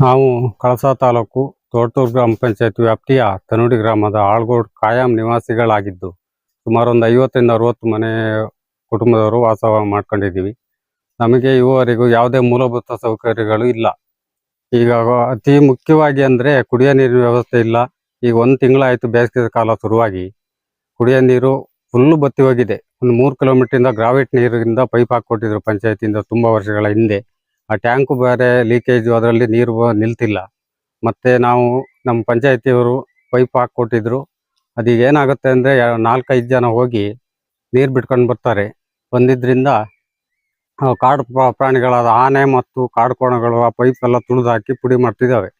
ನಾವು ಕಳಸಾ ತಾಲೂಕು ತೋಟೂರು ಗ್ರಾಮ ಪಂಚಾಯತ್ ವ್ಯಾಪ್ತಿಯ ತನುಡಿ ಗ್ರಾಮದ ಆಳ್ಗೋಡ್ ಕಾಯಂ ನಿವಾಸಿಗಳಾಗಿದ್ದು ಸುಮಾರು ಒಂದು ಐವತ್ತರಿಂದ ಅರವತ್ತು ಮನೆ ಕುಟುಂಬದವರು ವಾಸ ಮಾಡ್ಕೊಂಡಿದ್ದೀವಿ. ನಮಗೆ ಇವರೆಗೂ ಯಾವುದೇ ಮೂಲಭೂತ ಸೌಕರ್ಯಗಳು ಇಲ್ಲ. ಈಗ ಅತಿ ಮುಖ್ಯವಾಗಿ ಅಂದರೆ ಕುಡಿಯೋ ನೀರಿನ ವ್ಯವಸ್ಥೆ ಇಲ್ಲ. ಈಗ ಒಂದು ತಿಂಗಳಾಯಿತು ಬೇಸಿಗೆ ಕಾಲ ಶುರುವಾಗಿ. ಕುಡಿಯೋ ನೀರು ಫುಲ್ಲು ಬತ್ತಿ ಹೋಗಿದೆ. ಒಂದು ಮೂರು ಕಿಲೋಮೀಟ್ರಿಂದ ಗ್ರಾವಿಟ್ ನೀರಿಂದ ಪೈಪ್ ಹಾಕ್ಕೊಟ್ಟಿದ್ರು ಪಂಚಾಯತಿಯಿಂದ ತುಂಬ ವರ್ಷಗಳ ಹಿಂದೆ. ಆ ಟ್ಯಾಂಕು ಬೇರೆ ಲೀಕೇಜು ಅದರಲ್ಲಿ ನೀರು ನಿಲ್ತಿಲ್ಲ. ಮತ್ತೆ ನಾವು ನಮ್ಮ ಪಂಚಾಯತಿಯವರು ಪೈಪ್ ಹಾಕ್ಕೊಟ್ಟಿದ್ರು. ಅದೀಗ ಏನಾಗುತ್ತೆ ಅಂದರೆ ನಾಲ್ಕೈದು ಜನ ಹೋಗಿ ನೀರು ಬಿಟ್ಕೊಂಡು ಬರ್ತಾರೆ. ಬಂದಿದ್ರಿಂದ ಕಾಡು ಪ್ರ- ಪ್ರಾಣಿಗಳಾದ ಆನೆ ಮತ್ತು ಕಾಡು ಕೋಣಗಳು ಆ ಪೈಪ್ ಎಲ್ಲ ತುಳಿದು ಹಾಕಿ ಪುಡಿ ಮಾಡ್ತಿದ್ದಾವೆ.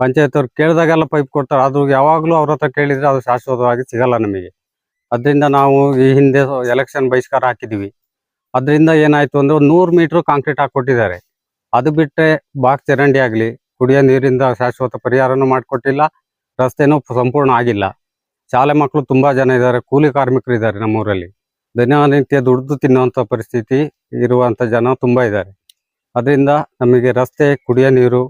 ಪಂಚಾಯತ್ ಕೇಳಿದಾಗೆಲ್ಲ ಪೈಪ್ ಕೊಡ್ತಾರೆ. ಅದು ಯಾವಾಗಲೂ ಅವ್ರ ಹತ್ರ ಕೇಳಿದ್ರೆ ಅದು ಶಾಶ್ವತವಾಗಿ ಸಿಗಲ್ಲ ನಮಗೆ. ಅದರಿಂದ ನಾವು ಈ ಹಿಂದೆ ಎಲೆಕ್ಷನ್ ಬಹಿಷ್ಕಾರ ಹಾಕಿದ್ದೀವಿ ಅದರಿಂದ ಏನಾಯ್ತು ಅಂದ್ರೆ ಒಂದು ನೂರು ಮೀಟ್ರ್ ಕಾಂಕ್ರೀಟ್ ಹಾಕ್ಕೊಟ್ಟಿದ್ದಾರೆ. ಅದು ಬಿಟ್ಟರೆ ಬಾಕ್ ಚರಂಡಿ ಆಗಲಿ, ಕುಡಿಯೋ ನೀರಿಂದ ಶಾಶ್ವತ ಪರಿಹಾರನೂ ಮಾಡಿಕೊಟ್ಟಿಲ್ಲ, ರಸ್ತೆನೂ ಸಂಪೂರ್ಣ ಆಗಿಲ್ಲ. ಶಾಲೆ ಮಕ್ಕಳು ತುಂಬಾ ಜನ ಇದ್ದಾರೆ, ಕೂಲಿ ಕಾರ್ಮಿಕರು ಇದ್ದಾರೆ ನಮ್ಮೂರಲ್ಲಿ. ದಿನನಿತ್ಯ ದುಡಿದು ತಿನ್ನುವಂಥ ಪರಿಸ್ಥಿತಿ ಇರುವಂಥ ಜನ ತುಂಬಾ ಇದ್ದಾರೆ. ಅದರಿಂದ ನಮಗೆ ರಸ್ತೆ, ಕುಡಿಯೋ ನೀರು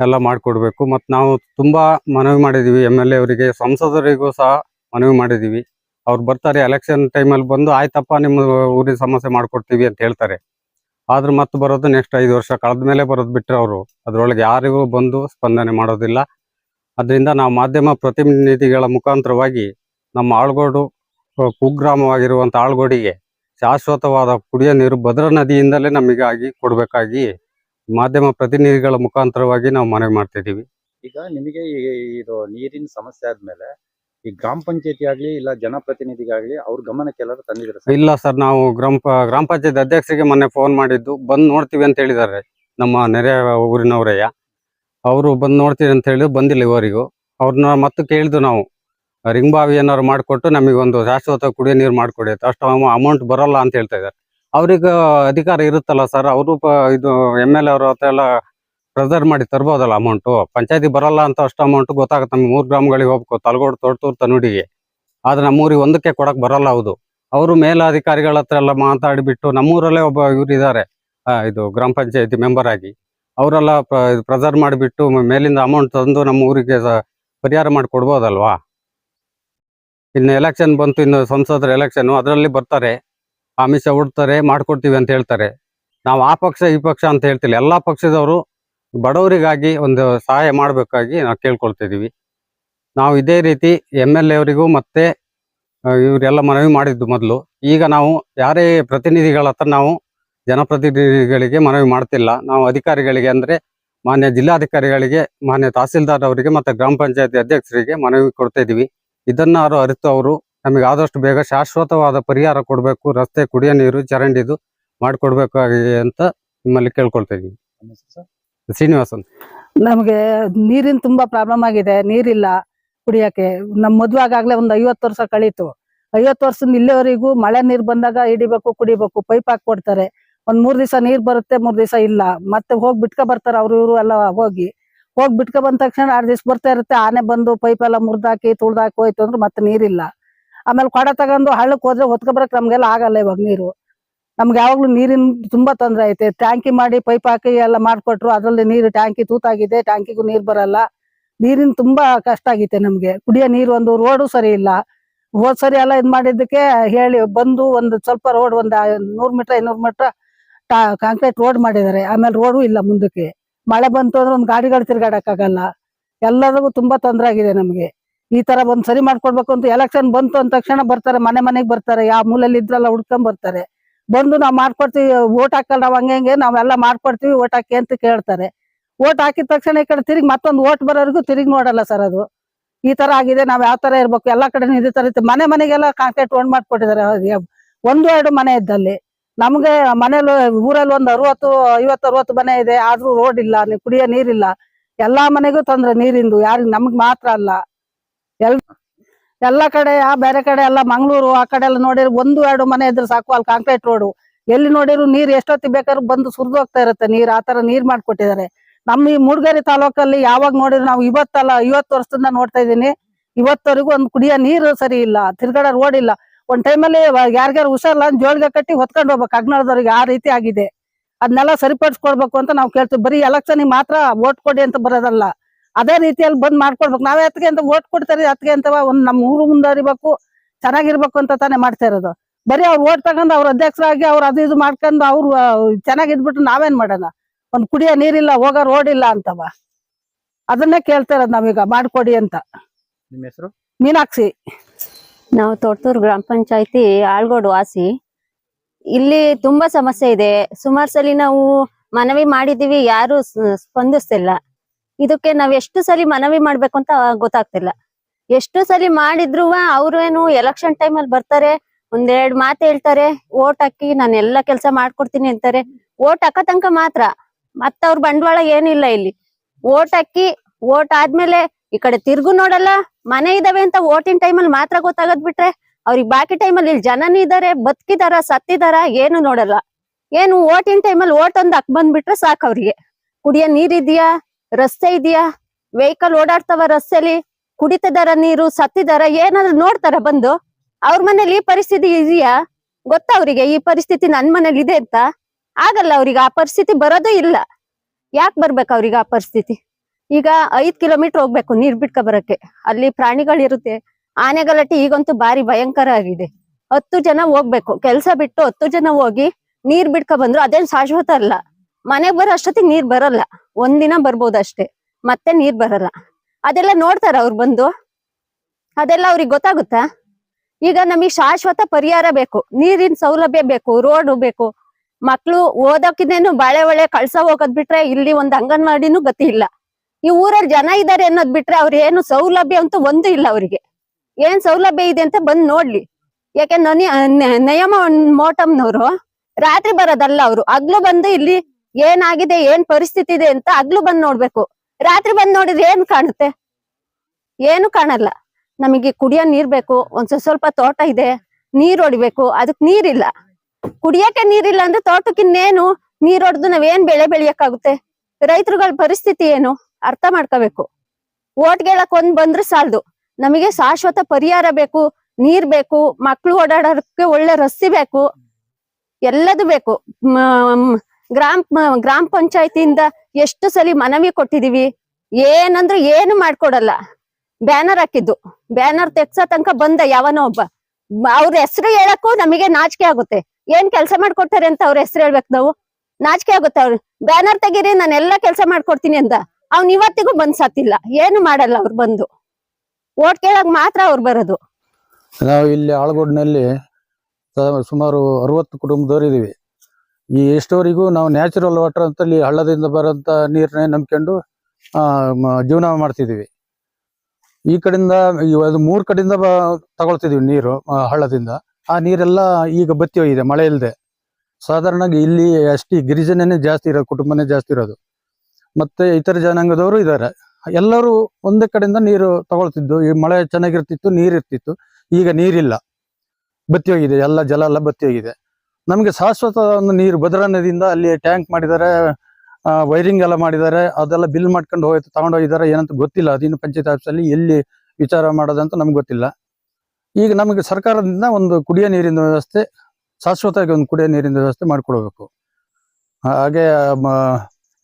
ಎಲ್ಲ ಮಾಡಿಕೊಡ್ಬೇಕು. ಮತ್ತು ನಾವು ತುಂಬಾ ಮನವಿ ಮಾಡಿದ್ದೀವಿ, ಎಂ ಎಲ್ ಅವರಿಗೆ, ಸಂಸದರಿಗೂ ಸಹ ಮನವಿ ಮಾಡಿದ್ದೀವಿ. ಅವ್ರು ಬರ್ತಾರೆ, ಎಲೆಕ್ಷನ್ ಟೈಮಲ್ಲಿ ಬಂದು, ಆಯ್ತಪ್ಪ, ನಿಮ್ಮ ಊರಿನ ಸಮಸ್ಯೆ ಮಾಡ್ಕೊಡ್ತೀವಿ ಅಂತ ಹೇಳ್ತಾರೆ. ಆದ್ರೆ ಮತ್ತೆ ಬರೋದು ನೆಕ್ಸ್ಟ್ ಐದು ವರ್ಷ ಕಳೆದ ಮೇಲೆ ಬರೋದು ಬಿಟ್ಟರೆ ಅವರು. ಅದರೊಳಗೆ ಯಾರಿಗೂ ಬಂದು ಸ್ಪಂದನೆ ಮಾಡೋದಿಲ್ಲ. ಅದರಿಂದ ನಾವು ಮಾಧ್ಯಮ ಪ್ರತಿನಿಧಿಗಳ ಮುಖಾಂತರವಾಗಿ ನಮ್ಮ ಆಳ್ಗೋಡು ಕುಗ್ರಾಮವಾಗಿರುವಂಥ ಆಳ್ಗೋಡಿಗೆ ಶಾಶ್ವತವಾದ ಕುಡಿಯೋ ನೀರು ಭದ್ರಾ ನದಿಯಿಂದಲೇ ನಮಗಾಗಿ ಕೊಡಬೇಕಾಗಿ ಮಾಧ್ಯಮ ಪ್ರತಿನಿಧಿಗಳ ಮುಖಾಂತರವಾಗಿ ನಾವು ಮನವಿ ಮಾಡ್ತಿದ್ದೀವಿ. ಈಗ ನಿಮಗೆ ಇದು ನೀರಿನ ಸಮಸ್ಯೆ ಆದ್ಮೇಲೆ ಈ ಗ್ರಾಮ ಪಂಚಾಯತಿ ಆಗ್ಲಿ ಇಲ್ಲ ಜನಪ್ರತಿನಿಧಿಗಾಗ್ಲಿ ಅವ್ರ ಗಮನಕ್ಕೆ ಎಲ್ಲರೂ ತಂದಿದ್ರು ಇಲ್ಲ ಸರ್, ನಾವು ಗ್ರಾಮ ಪ- ಗ್ರಾಮ ಪಂಚಾಯತ್ ಅಧ್ಯಕ್ಷರಿಗೆ ಮೊನ್ನೆ ಫೋನ್ ಮಾಡಿದ್ದು. ಬಂದು ನೋಡ್ತೀವಿ ಅಂತ ಹೇಳಿದ್ದಾರೆ ನಮ್ಮ ನೆರೆ ಊರಿನವರಯ್ಯ. ಅವರು ಬಂದು ನೋಡ್ತೀವಿ ಅಂತ ಹೇಳಿ ಬಂದಿಲ್ಲ ಇವರಿಗೂ. ಅವ್ರನ್ನ ಮತ್ತೆ ಕೇಳಿದ್ವು ನಾವು. ರಿಂಗ್ ಬಾವಿ ಏನಾರು ಮಾಡಿಕೊಟ್ಟು ನಮಗೆ ಒಂದು ಶಾಶ್ವತ ಕುಡಿಯೋ ನೀರು ಮಾಡಿಕೊಡಿ ಅಷ್ಟು ಅಮೌಂಟ್ ಬರಲ್ಲ ಅಂತ ಹೇಳ್ತಾ ಇದ್ದಾರೆ. ಅವ್ರಿಗೆ ಅಧಿಕಾರ ಇರುತ್ತಲ್ಲ ಸರ್, ಅವರು ಇದು ಎಂ ಎಲ್ ಅವ್ರ ಹತ್ರ ಎಲ್ಲ ಪ್ರೆಸರ್ ಮಾಡಿ ತರ್ಬೋದಲ್ಲ ಅಮೌಂಟು ಪಂಚಾಯತಿ ಬರಲ್ಲ ಅಂತ ಅಷ್ಟು ಅಮೌಂಟ್ ಗೊತ್ತಾಗುತ್ತೆ. ನಮ್ಗೆ ಮೂರು ಗ್ರಾಮಗಳಿಗೆ ಹೋಗ್ಬೇಕು, ತಲಗೋಡು, ತೋಟೂರು ತನುಡಿಗೆ ಆದ್ರೆ ನಮ್ಮೂರಿಗೆ ಒಂದಕ್ಕೆ ಕೊಡಕ್ ಬರಲ್ಲ ಹೌದು ಅವರು ಮೇಲಾಧಿಕಾರಿಗಳ ಹತ್ರ ಎಲ್ಲ ಮಾತಾಡಿಬಿಟ್ಟು ನಮ್ಮೂರಲ್ಲೇ ಒಬ್ಬ ಇವ್ರು ಇದ್ದಾರೆ ಇದು ಗ್ರಾಮ ಪಂಚಾಯತಿ ಮೆಂಬರ್ ಆಗಿ. ಅವರೆಲ್ಲ ಪ್ರೆಸರ್ ಮಾಡಿಬಿಟ್ಟು ಮೇಲಿಂದ ಅಮೌಂಟ್ ತಂದು ನಮ್ಮ ಊರಿಗೆ ಪರಿಹಾರ ಮಾಡಿ ಕೊಡ್ಬೋದಲ್ವಾ? ಇನ್ನು ಎಲೆಕ್ಷನ್ ಬಂತು, ಇನ್ನು ಸಂಸದರ ಎಲೆಕ್ಷನ್ ಅದರಲ್ಲಿ ಬರ್ತಾರೆ. ಆಮಿಷ ಹುಡ್ತಾರೆ, ಮಾಡ್ಕೊಡ್ತೀವಿ ಅಂತ ಹೇಳ್ತಾರೆ. ನಾವು ಆ ಪಕ್ಷ, ಈ ಪಕ್ಷ ಅಂತ ಹೇಳ್ತಿಲ್ಲ. ಎಲ್ಲಾ ಪಕ್ಷದವರು ಬಡವರಿಗಾಗಿ ಒಂದು ಸಹಾಯ ಮಾಡಬೇಕಾಗಿ ನಾವು ಕೇಳ್ಕೊಳ್ತಿದ್ದೀವಿ ನಾವು ಇದೇ ರೀತಿ ಎಂ ಎಲ್ ಎ ಅವರಿಗೂ ಮತ್ತೆ ಇವರೆಲ್ಲ ಮನವಿ ಮಾಡಿದ್ದು ಮೊದಲು. ಈಗ ನಾವು ಯಾರೇ ಪ್ರತಿನಿಧಿಗಳ ಹತ್ರ ನಾವು ಜನಪ್ರತಿನಿಧಿಗಳಿಗೆ ಮನವಿ ಮಾಡ್ತಿಲ್ಲ. ನಾವು ಅಧಿಕಾರಿಗಳಿಗೆ ಅಂದ್ರೆ ಮಾನ್ಯ ಜಿಲ್ಲಾಧಿಕಾರಿಗಳಿಗೆ, ಮಾನ್ಯ ತಹಸೀಲ್ದಾರ್ ಅವರಿಗೆ ಮತ್ತೆ ಗ್ರಾಮ ಪಂಚಾಯತಿ ಅಧ್ಯಕ್ಷರಿಗೆ ಮನವಿ ಕೊಡ್ತಾ ಇದೀವಿ ಇದನ್ನ ಅವರು ಅರಿತು ಅವರು ನಮಗೆ ಆದಷ್ಟು ಬೇಗ ಶಾಶ್ವತವಾದ ಪರಿಹಾರ ಕೊಡಬೇಕು. ರಸ್ತೆ, ಕುಡಿಯೋ ನೀರು, ಚರಂಡಿದು ಮಾಡಿಕೊಡ್ಬೇಕಾಗಿದೆ ಅಂತ ನಿಮ್ಮಲ್ಲಿ ಕೇಳ್ಕೊಳ್ತಾ ಇದೀವಿ ನಮ್ಮ ಹೆಸರು ಸರ್ ಶ್ರೀನಿವಾಸ್ ಅಂತ. ನಮಗೆ ನೀರಿನ ತುಂಬಾ ಪ್ರಾಬ್ಲಮ್ ಆಗಿದೆ, ನೀರಿಲ್ಲ ಕುಡಿಯಕ್ಕೆ. ನಮ್ ಮದ್ವೆ ಆಗಾಗ್ಲೇ ಒಂದ್ ಐವತ್ತು ವರ್ಷ ಕಳೀತು. ಐವತ್ತು ವರ್ಷದಿಂದ ಇಲ್ಲಿವರೆಗೂ ಮಳೆ ನೀರ್ ಬಂದಾಗ ಹಿಡಿಬೇಕು, ಕುಡಿಬೇಕು, ಪೈಪ್ ಹಾಕಿ ಕೊಡ್ತಾರೆ. ಒಂದ್ ಮೂರ್ ದಿವಸ ನೀರ್ ಬರುತ್ತೆ, ಮೂರ್ ದಿವಸ ಇಲ್ಲ. ಮತ್ತೆ ಹೋಗಿ ಬಿಟ್ಕ ಬರ್ತಾರೆ ಅವ್ರು ಇವ್ರು ಎಲ್ಲ ಹೋಗಿ. ಹೋಗಿ ಬಿಟ್ಕ ಬಂದ ತಕ್ಷಣ ಆರ್ ದಿವಸ ಬರ್ತಾ ಇರುತ್ತೆ, ಆನೆ ಬಂದು ಪೈಪ್ ಎಲ್ಲ ಮುರ್ದಾಕಿ, ತುಳ್ದಾಕಿ ಹೋಯ್ತು ಅಂದ್ರೆ ಮತ್ತೆ ನೀರಿಲ್ಲ. ಆಮೇಲೆ ಕೊಡ ತಗೊಂಡು ಹಳ್ಳಕ್ ಹೋದ್ರೆ ಹೊತ್ಕೊಬರಕ್ ನಮ್ಗೆಲ್ಲ ಆಗಲ್ಲ ಇವಾಗ ನೀರು. ನಮ್ಗೆ ಯಾವಾಗ್ಲೂ ನೀರಿನ ತುಂಬಾ ತೊಂದರೆ ಐತೆ. ಟ್ಯಾಂಕಿ ಮಾಡಿ ಪೈಪ್ ಹಾಕಿ ಎಲ್ಲ ಮಾಡ್ಕೊಟ್ರು, ಅದ್ರಲ್ಲಿ ನೀರು ಟ್ಯಾಂಕಿ ತೂತಾಗಿದೆ, ಟ್ಯಾಂಕಿಗೂ ನೀರ್ ಬರಲ್ಲ. ನೀರಿನ ತುಂಬಾ ಕಷ್ಟ ಆಗೈತೆ ನಮ್ಗೆ. ಕುಡಿಯೋ ನೀರು ಒಂದು ರೋಡು ಸರಿ ಇಲ್ಲ. ಹೋದ್ ಸರಿ ಎಲ್ಲ ಇದ್ ಮಾಡಿದ್ದಕ್ಕೆ ಹೇಳಿ ಬಂದು ಒಂದು ಸ್ವಲ್ಪ ರೋಡ್ ಒಂದ್ ನೂರ್ ಮೀಟರ್, ಐನೂರ್ ಮೀಟರ್ ಕಾಂಕ್ರೀಟ್ ರೋಡ್ ಮಾಡಿದ್ದಾರೆ. ಆಮೇಲೆ ರೋಡು ಇಲ್ಲ ಮುಂದಕ್ಕೆ. ಮಳೆ ಬಂತು ಅಂದ್ರೆ ಒಂದ್ ಗಾಡಿಗಳು ತಿರ್ಗಾಡಕ್ ಆಗಲ್ಲ. ಎಲ್ಲರಿಗೂ ತುಂಬಾ ತೊಂದರೆ ಆಗಿದೆ ನಮ್ಗೆ. ಈ ತರ ಒಂದ್ ಸರಿ ಮಾಡ್ಕೊಡ್ಬೇಕು ಅಂತ ಎಲೆಕ್ಷನ್ ಬಂತು ಅಂದ ತಕ್ಷಣ ಬರ್ತಾರೆ, ಮನೆ ಮನೆಗ್ ಬರ್ತಾರೆ. ಯಾವ ಮೂಲಲ್ಲಿ ಇದ್ರಲ್ಲ ಹುಡ್ಕೊಂಡ್ ಬರ್ತಾರೆ. ಬಂದು ನಾವ್ ಮಾಡ್ಕೊಡ್ತೀವಿ ಓಟ್ ಹಾಕಲ್ಲ ನಾವ್ ಹಂಗೆ ಹಂಗೆ, ನಾವೆಲ್ಲ ಮಾಡ್ಕೊಡ್ತೀವಿ ಓಟ್ ಹಾಕಿ ಅಂತ ಕೇಳ್ತಾರೆ. ಓಟ್ ಹಾಕಿದ ತಕ್ಷಣ ಈ ಕಡೆ ತಿರುಗಿ ಮತ್ತೊಂದು ಓಟ್ ಬರೋರ್ಗು ತಿರುಗಿ ನೋಡಲ್ಲ ಸರ್ ಅದು. ಈ ತರ ಆಗಿದೆ, ನಾವ್ ಯಾವ ತರ ಇರ್ಬೇಕು, ಎಲ್ಲಾ ಕಡೆ ಇದೇ ತರ ಇತ್ತು. ಮನೆ ಮನೆಗೆಲ್ಲ ಕಾಂಕ್ರೀಟ್ ಒಂದ್ ಮಾಡ್ಕೊಟ್ಟಿದ್ದಾರೆ ಒಂದು ಎರಡು ಮನೆ ಇದ್ದಲ್ಲಿ. ನಮ್ಗೆ ಮನೇಲಿ ಊರಲ್ಲಿ ಒಂದ್ ಅರವತ್ತು, ಐವತ್ತು, ಅರವತ್ತು ಮನೆ ಇದೆ, ಆದ್ರೂ ರೋಡ್ ಇಲ್ಲ ಕುಡಿಯೋ ನೀರಿಲ್ಲ. ಎಲ್ಲಾ ಮನೆಗೂ ತೊಂದ್ರೆ ನೀರಿಂದು, ಯಾರಿಗ್ ನಮ್ಗ್ ಮಾತ್ರ ಅಲ್ಲ. ಎಲ್ ಎಲ್ಲಾ ಕಡೆ, ಆ ಬೇರೆ ಕಡೆ ಎಲ್ಲ ಮಂಗಳೂರು, ಆ ಕಡೆ ಎಲ್ಲ ನೋಡಿದ್ರೆ ಒಂದು, ಎರಡು ಮನೆ ಇದ್ರೆ ಸಾಕು, ಅಲ್ಲಿ ಕಾಂಕ್ರೀಟ್ ರೋಡು. ಎಲ್ಲಿ ನೋಡಿದ್ರು ನೀರ್ ಎಷ್ಟೊತ್ತಿ ಬೇಕಾದ್ರೂ ಬಂದು ಸುರಿದು ಹೋಗ್ತಾ ಇರುತ್ತೆ ನೀರ್, ಆ ತರ ನೀರ್ ಮಾಡ್ಕೊಟ್ಟಿದ್ದಾರೆ. ನಮ್ಮ ಈ ಮೂಡ್ಗೇರಿ ತಾಲೂಕಲ್ಲಿ ಯಾವಾಗ ನೋಡಿದ್ರು ನಾವು ಇವತ್ತಲ್ಲ, ಐವತ್ತು ವರ್ಷದಿಂದ ನೋಡ್ತಾ ಇದೀನಿ ಇವತ್ತವರೆಗೂ ಒಂದು ಕುಡಿಯೋ ನೀರು ಸರಿ ಇಲ್ಲ, ತಿರ್ಗಡ ರೋಡ್ ಇಲ್ಲ. ಒಂದ್ ಟೈಮಲ್ಲಿ ಯಾರಿಗಾರು ಹುಷಾರಿಲ್ಲ ಜೋಳಿಗೆ ಕಟ್ಟಿ ಹೊತ್ಕೊಂಡು ಹೋಗ್ಬೇಕು. ಅಗ್ನಳದವ್ರಿಗೆ ಆ ರೀತಿ ಆಗಿದೆ. ಅದನ್ನೆಲ್ಲ ಸರಿಪಡಿಸ್ಕೊಡ್ಬೇಕು ಅಂತ ನಾವು ಕೇಳ್ತೀವಿ. ಬರೀ ಎಲೆಕ್ಷನ್ ಮಾತ್ರ ಓಟ್ ಕೊಡಿ ಅಂತ ಬರೋದಲ್ಲ. ಅದೇ ರೀತಿಯಲ್ಲಿ ಬಂದ್ ಮಾಡ್ಕೊಡ್ಬೇಕು ನಾವೇ ಅತ್ಗೆ ಅಂತ ಓಟ್ ಕೊಡ್ತಾರೆ ಅತ್ಗೆ ಅಂತ ಒಂದ್ ನಮ್ಮ ಊರು ಮುಂದರಿಬೇಕು ಚೆನ್ನಾಗಿರ್ಬೇಕು ಅಂತ ತಾನೇ ಮಾಡ್ತಾ ಇರೋದು. ಬರೀ ಅವ್ರು ಓಟ್ ತಗೊಂಡು ಅವ್ರ ಅಧ್ಯಕ್ಷರಾಗಿ ಅವ್ರು ಅದು ಇದು ಮಾಡ್ಕೊಂಡು ಅವ್ರು ಚೆನ್ನಾಗಿದ್ಬಿಟ್ಟು ನಾವೇನ್ ಮಾಡೋಣ ಒಂದ್ ಕುಡಿಯೋ ನೀರಿಲ್ಲ ಹೋಗೋ ರೋಡ್ ಇಲ್ಲ ಅಂತವ. ಅದನ್ನೇ ಕೇಳ್ತಾ ಇರೋದು ನಾವೀಗ ಮಾಡ್ಕೊಡಿ ಅಂತ. ನಿಮ್ಮ ಹೆಸರು? ಮೀನಾಕ್ಷಿ. ನಾವು ತೋಟೂರ್ ಗ್ರಾಮ ಪಂಚಾಯತಿ ಆಳ್ಗೋಡು ವಾಸಿ. ಇಲ್ಲಿ ತುಂಬಾ ಸಮಸ್ಯೆ ಇದೆ. ಸುಮಾರು ಸಲ ನಾವು ಮನವಿ ಮಾಡಿದೀವಿ ಯಾರು ಸ್- ಸ್ಪಂದಿಸ್ತಿಲ್ಲ. ಇದಕ್ಕೆ ನಾವ್ ಎಷ್ಟು ಸಲಿ ಮನವಿ ಮಾಡ್ಬೇಕು ಅಂತ ಗೊತ್ತಾಗ್ತಿಲ್ಲ. ಎಷ್ಟು ಸಲಿ ಮಾಡಿದ್ರು ಅವ್ರೇನು ಎಲೆಕ್ಷನ್ ಟೈಮ್ ಅಲ್ಲಿ ಬರ್ತಾರೆ, ಒಂದೆರಡು ಮಾತು ಹೇಳ್ತಾರೆ, ಓಟ್ ಹಾಕಿ ನಾನು ಎಲ್ಲಾ ಕೆಲಸ ಮಾಡ್ಕೊಡ್ತೀನಿ ಅಂತಾರೆ. ಓಟ್ ಹಾಕೋ ತನಕ ಮಾತ್ರ ಮತ್ತ ಅವ್ರ ಬಂಡವಾಳ ಏನಿಲ್ಲ ಇಲ್ಲಿ. ಓಟ್ ಹಾಕಿ, ಓಟ್ ಆದ್ಮೇಲೆ ಈ ಕಡೆ ತಿರ್ಗು ನೋಡಲ್ಲ, ಮನೆ ಇದಾವೆ ಅಂತ ಓಟಿನ ಅಲ್ಲಿ ಮಾತ್ರ ಗೊತ್ತಾಗದ್ ಬಿಟ್ರೆ ಅವ್ರಿಗೆ ಬಾಕಿ ಅಲ್ಲಿ ಇಲ್ಲಿ ಜನನೂ ಇದಾರೆ, ಬದುಕಿದಾರ, ಸತ್ತಿದಾರ, ಏನು ನೋಡಲ್ಲ. ಏನು ಓಟಿನ ಅಲ್ಲಿ ಓಟ್ ಒಂದ್ ಹಾಕ್ ಬಂದ್ಬಿಟ್ರೆ ಸಾಕು ಅವ್ರಿಗೆ. ಕುಡಿಯೋ ನೀರ್ ಇದೆಯಾ? ರಸ್ತೆ ಇದೆಯಾ? ವೆಹಿಕಲ್ ಓಡಾಡ್ತಾವ ರಸ್ತೆಲಿ, ಕುಡಿತಿದಾರ ನೀರು, ಸತ್ತಿದಾರ, ಏನಾದ್ರು ನೋಡ್ತಾರ ಬಂದು? ಅವ್ರ ಮನೇಲಿ ಈ ಪರಿಸ್ಥಿತಿ ಇದೆಯಾ? ಗೊತ್ತಾ ಅವ್ರಿಗೆ ಈ ಪರಿಸ್ಥಿತಿ ನನ್ ಮನೇಲಿ ಇದೆ ಅಂತ? ಆಗಲ್ಲ ಅವ್ರಿಗೆ, ಆ ಪರಿಸ್ಥಿತಿ ಬರೋದೇ ಇಲ್ಲ. ಯಾಕೆ ಬರ್ಬೇಕು ಅವ್ರಿಗೆ ಆ ಪರಿಸ್ಥಿತಿ? ಈಗ ಐದ್ ಕಿಲೋಮೀಟರ್ ಹೋಗ್ಬೇಕು ನೀರ್ ಬಿಟ್ಕ ಬರಕ್ಕೆ. ಅಲ್ಲಿ ಪ್ರಾಣಿಗಳಿರುತ್ತೆ. ಆನೆ ಗಲಾಟೆ ಈಗಂತೂ ಬಾರಿ ಭಯಂಕರ ಆಗಿದೆ. ಹತ್ತು ಜನ ಹೋಗ್ಬೇಕು. ಕೆಲ್ಸ ಬಿಟ್ಟು ಹತ್ತು ಜನ ಹೋಗಿ ನೀರ್ ಬಿಟ್ಕ ಬಂದ್ರು, ಅದೇನ್ ಶಾಶ್ವತ ಅಲ್ಲ. ಮನೆಗ್ ಬರೋ ಅಷ್ಟೊತ್ತಿಗೆ ನೀರ್ ಬರಲ್ಲ. ಒಂದಿನ ಬರ್ಬೋದು ಅಷ್ಟೇ. ಮತ್ತೆ ನೀರ್ ಬರಲ್ಲ. ಅದೆಲ್ಲ ನೋಡ್ತಾರ ಅವ್ರು ಬಂದು. ಅದೆಲ್ಲ ಅವ್ರಿಗೆ ಗೊತ್ತಾಗುತ್ತಾ? ಈಗ ನಮಗೆ ಶಾಶ್ವತ ಪರಿಹಾರ ಬೇಕು. ನೀರಿನ ಸೌಲಭ್ಯ ಬೇಕು, ರೋಡ್ ಬೇಕು. ಮಕ್ಳು ಓದೋಕಿನೇನು ಬಾಳೆ ಒಳ್ಳೆ ಕಳ್ಸ ಹೋಗೋದ್ ಬಿಟ್ರೆ ಇಲ್ಲಿ ಒಂದ್ ಅಂಗನವಾಡಿನೂ ಗತಿ ಇಲ್ಲ. ಈ ಊರಲ್ಲಿ ಜನ ಇದಾರೆ ಅನ್ನೋದ್ ಬಿಟ್ರೆ ಅವ್ರ ಏನು ಸೌಲಭ್ಯ ಅಂತೂ ಒಂದು ಇಲ್ಲ ಅವರಿಗೆ. ಏನ್ ಸೌಲಭ್ಯ ಇದೆ ಅಂತ ಬಂದ್ ನೋಡ್ಲಿ. ಯಾಕೆ ನನಿ ನಯಮ ಮೋಟಮ್ನವ್ರು ರಾತ್ರಿ ಬರೋದಲ್ಲ ಅವ್ರು. ಹಗ್ಲು ಬಂದು ಇಲ್ಲಿ ಏನಾಗಿದೆ, ಏನ್ ಪರಿಸ್ಥಿತಿ ಇದೆ ಅಂತ ಹಗ್ಲು ಬಂದ್ ನೋಡ್ಬೇಕು. ರಾತ್ರಿ ಬಂದ್ ನೋಡಿದ್ರೆ ಏನ್ ಕಾಣುತ್ತೆ? ಏನು ಕಾಣಲ್ಲ. ನಮಗೆ ಕುಡಿಯೋ ನೀರ್ ಬೇಕು, ಒಂದ್ ಸ್ವಲ್ಪ ತೋಟ ಇದೆ, ನೀರ್ ಹೊಡಿಬೇಕು, ಅದಕ್ ನೀರಿಲ್ಲ. ಕುಡಿಯಕ್ಕೆ ನೀರಿಲ್ಲ ಅಂದ್ರೆ ತೋಟಕ್ಕಿನ್ನೇನು ನೀರ್ ಹೊಡೆದು ನಾವೇನ್ ಬೆಳೆ ಬೆಳೆಯಕ್ಕಾಗುತ್ತೆ? ರೈತರುಗಳ ಪರಿಸ್ಥಿತಿ ಏನು? ಅರ್ಥ ಮಾಡ್ಕೋಬೇಕು. ಓಟ್ ಗೆಳಕ್ ಒಂದ್ ಬಂದ್ರೆ ಸಾಲದು. ನಮಗೆ ಶಾಶ್ವತ ಪರಿಹಾರ ಬೇಕು, ನೀರ್ ಬೇಕು, ಮಕ್ಳು ಓಡಾಡೋದಕ್ಕೆ ಒಳ್ಳೆ ರಸ್ತೆ ಬೇಕು. ಎಲ್ಲದು ಬೇಕು. ಗ್ರಾಮ ಗ್ರಾಮ ಪಂಚಾಯತಿಯಿಂದ ಎಷ್ಟು ಸಲಿ ಮನವಿ ಕೊಟ್ಟಿದೀವಿ, ಏನಂದ್ರೆ ಏನು ಮಾಡ್ಕೊಡಲ್ಲ. ಬ್ಯಾನರ್ ಹಾಕಿದ್ದು. ಬ್ಯಾನರ್ ತೆಗ್ಸೋ ತನಕ ಬಂದ ಯಾವನೋ ಒಬ್ಬ. ಅವ್ರ ಹೆಸರು ಹೇಳಕ್ಕೂ ನಮಗೆ ನಾಚಿಕೆ ಆಗುತ್ತೆ. ಏನ್ ಕೆಲಸ ಮಾಡ್ಕೊಡ್ತಾರೆ ಅಂತ ಅವ್ರ ಹೆಸರು ಹೇಳ್ಬೇಕು ನಾವು? ನಾಚಿಕೆ ಆಗುತ್ತೆ ಅವ್ರು. ಬ್ಯಾನರ್ ತೆಗೀರಿ ನಾನು ಎಲ್ಲಾ ಕೆಲಸ ಮಾಡ್ಕೊಡ್ತೀನಿ ಅಂತ ಅವ್ನ್ ಇವತ್ತಿಗೂ ಬಂದ್ ಸತ್ತಿಲ್ಲ. ಏನು ಮಾಡಲ್ಲ ಅವ್ರು ಬಂದು. ಓಟ್ ಕೇಳಕ್ ಮಾತ್ರ ಅವ್ರು ಬರೋದು. ನಾವು ಇಲ್ಲಿ ಆಳ್ಗೋಡ್ನಲ್ಲಿ ಸುಮಾರು ಅರವತ್ತು ಕುಟುಂಬದವ್ರು ಇದೀವಿ ಈ ಎಷ್ಟೋರಿಗೂ ನಾವು ನ್ಯಾಚುರಲ್ ವಾಟರ್ ಅಂತ ಅಲ್ಲಿ ಹಳ್ಳದಿಂದ ಬರೋಂಥ ನೀರನ್ನೇ ನಂಬ್ಕೊಂಡು ಜೀವನ ಮಾಡ್ತಿದೀವಿ ಈ ಕಡೆಯಿಂದ ಈ ಮೂರ್ ಕಡೆಯಿಂದ ಬ, ತಗೊಳ್ತಿದೀವಿ ನೀರು ಹಳ್ಳದಿಂದ. ಆ ನೀರೆಲ್ಲ ಈಗ ಬತ್ತಿ ಹೋಗಿದೆ, ಮಳೆ ಇಲ್ಲದೆ ಸಾಧಾರಣವಾಗಿ ಇಲ್ಲಿ ಅಷ್ಟಿ ಗಿರಿಜನೇ ಜಾಸ್ತಿ ಇರೋದು, ಕುಟುಂಬನೇ ಜಾಸ್ತಿ ಇರೋದು. ಮತ್ತೆ ಇತರ ಜನಾಂಗದವರು ಇದ್ದಾರೆ. ಎಲ್ಲರೂ ಒಂದೇ ಕಡೆಯಿಂದ ನೀರು ತಗೊಳ್ತಿದ್ದು. ಈ ಮಳೆ ಚೆನ್ನಾಗಿರ್ತಿತ್ತು, ನೀರಿರ್ತಿತ್ತು. ಈಗ ನೀರಿಲ್ಲ. ಬತ್ತಿ ಹೋಗಿದೆ, ಎಲ್ಲ ಜಲ ಎಲ್ಲ ಬತ್ತಿ ಹೋಗಿದೆ. ನಮಗೆ ಶಾಶ್ವತ ಒಂದು ನೀರು, ಭದ್ರಾ ನದಿಯಿಂದ ಅಲ್ಲಿ ಟ್ಯಾಂಕ್ ಮಾಡಿದ್ದಾರೆ ವೈರಿಂಗ್ ಎಲ್ಲ ಮಾಡಿದ್ದಾರೆ, ಅದೆಲ್ಲ ಬಿಲ್ ಮಾಡ್ಕೊಂಡು ಹೋಯ್ತು, ತಗೊಂಡು ಹೋಗಿದ್ದಾರೆ, ಏನಂತ ಗೊತ್ತಿಲ್ಲ. ಅದಿನ್ನು ಪಂಚಾಯತ್ ಆಫೀಸಲ್ಲಿ ಎಲ್ಲಿ ವಿಚಾರ ಮಾಡೋದಂತ ನಮ್ಗೆ ಗೊತ್ತಿಲ್ಲ. ಈಗ ನಮಗೆ ಸರ್ಕಾರದಿಂದ ಒಂದು ಕುಡಿಯೋ ನೀರಿನ ವ್ಯವಸ್ಥೆ, ಶಾಶ್ವತವಾಗಿ ಒಂದು ಕುಡಿಯೋ ನೀರಿನ ವ್ಯವಸ್ಥೆ ಮಾಡಿಕೊಡ್ಬೇಕು. ಹಾಗೆ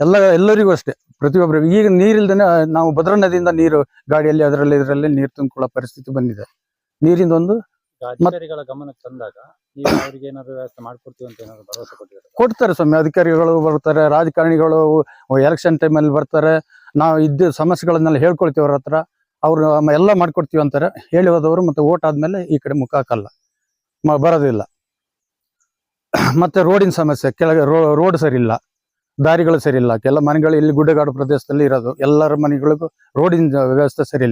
ಎಲ್ಲ, ಎಲ್ಲರಿಗೂ ಅಷ್ಟೇ. ಪ್ರತಿಯೊಬ್ಬರಿಗೂ ಈಗ ನೀರಿಲ್ದೇ ನಾವು ಭದ್ರಾ ನದಿಯಿಂದ ನೀರು, ಗಾಡಿಯಲ್ಲಿ, ಅದರಲ್ಲಿ, ಇದರಲ್ಲಿ ನೀರು ತುಂಬಿಕೊಳ್ಳೋ ಪರಿಸ್ಥಿತಿ ಬಂದಿದೆ. ನೀರಿಂದ ಒಂದು ಅಧಿಕಾರಿಗಳ ಗಮನಕ್ಕೆ ತಂದಾಗ ನೀವು ಅವ್ರಿಗೆ ಏನಾದ್ರು ವ್ಯವಸ್ಥೆ ಮಾಡ್ಕೊಡ್ತೀವಿ ಅಂತ ಏನಾದ್ರು ಭರವಸೆ ಕೊಟ್ಟಿದ್ದಾರೆ? ಕೊಡ್ತಾರೆ ಸ್ವಾಮಿ ಅಧಿಕಾರಿಗಳು ಬರ್ತಾರೆ ರಾಜಕಾರಣಿಗಳು ಎಲೆಕ್ಷನ್ ಟೈಮಲ್ಲಿ ಬರ್ತಾರೆ ನಾವು ಇದ್ದ ಸಮಸ್ಯೆಗಳನ್ನೆಲ್ಲ ಹೇಳ್ಕೊಳ್ತೀವಿ ಅವ್ರ ಹತ್ರ ಅವ್ರು ಎಲ್ಲ ಮಾಡ್ಕೊಡ್ತೀವಿ ಅಂತಾರೆ ಹೇಳಿ ಹೋದವರು ಮತ್ತೆ ಓಟ್ ಆದ್ಮೇಲೆ ಈ ಕಡೆ ಮುಖ ಹಾಕಲ್ಲ ಬರೋದಿಲ್ಲ. ಮತ್ತೆ ರೋಡಿನ ಸಮಸ್ಯೆ ಕೆಳಗೆ ರೋಡ್ ಸರಿ ಇಲ್ಲ ದಾರಿಗಳು ಸರಿ ಇಲ್ಲ ಕೆಲ ಮನೆಗಳು ಇಲ್ಲಿ ಗುಡ್ಡಗಾಡು ಪ್ರದೇಶದಲ್ಲಿ ಇರೋದು ಎಲ್ಲರ ಮನೆಗಳಿಗೂ ರೋಡಿನ ವ್ಯವಸ್ಥೆ ಸರಿ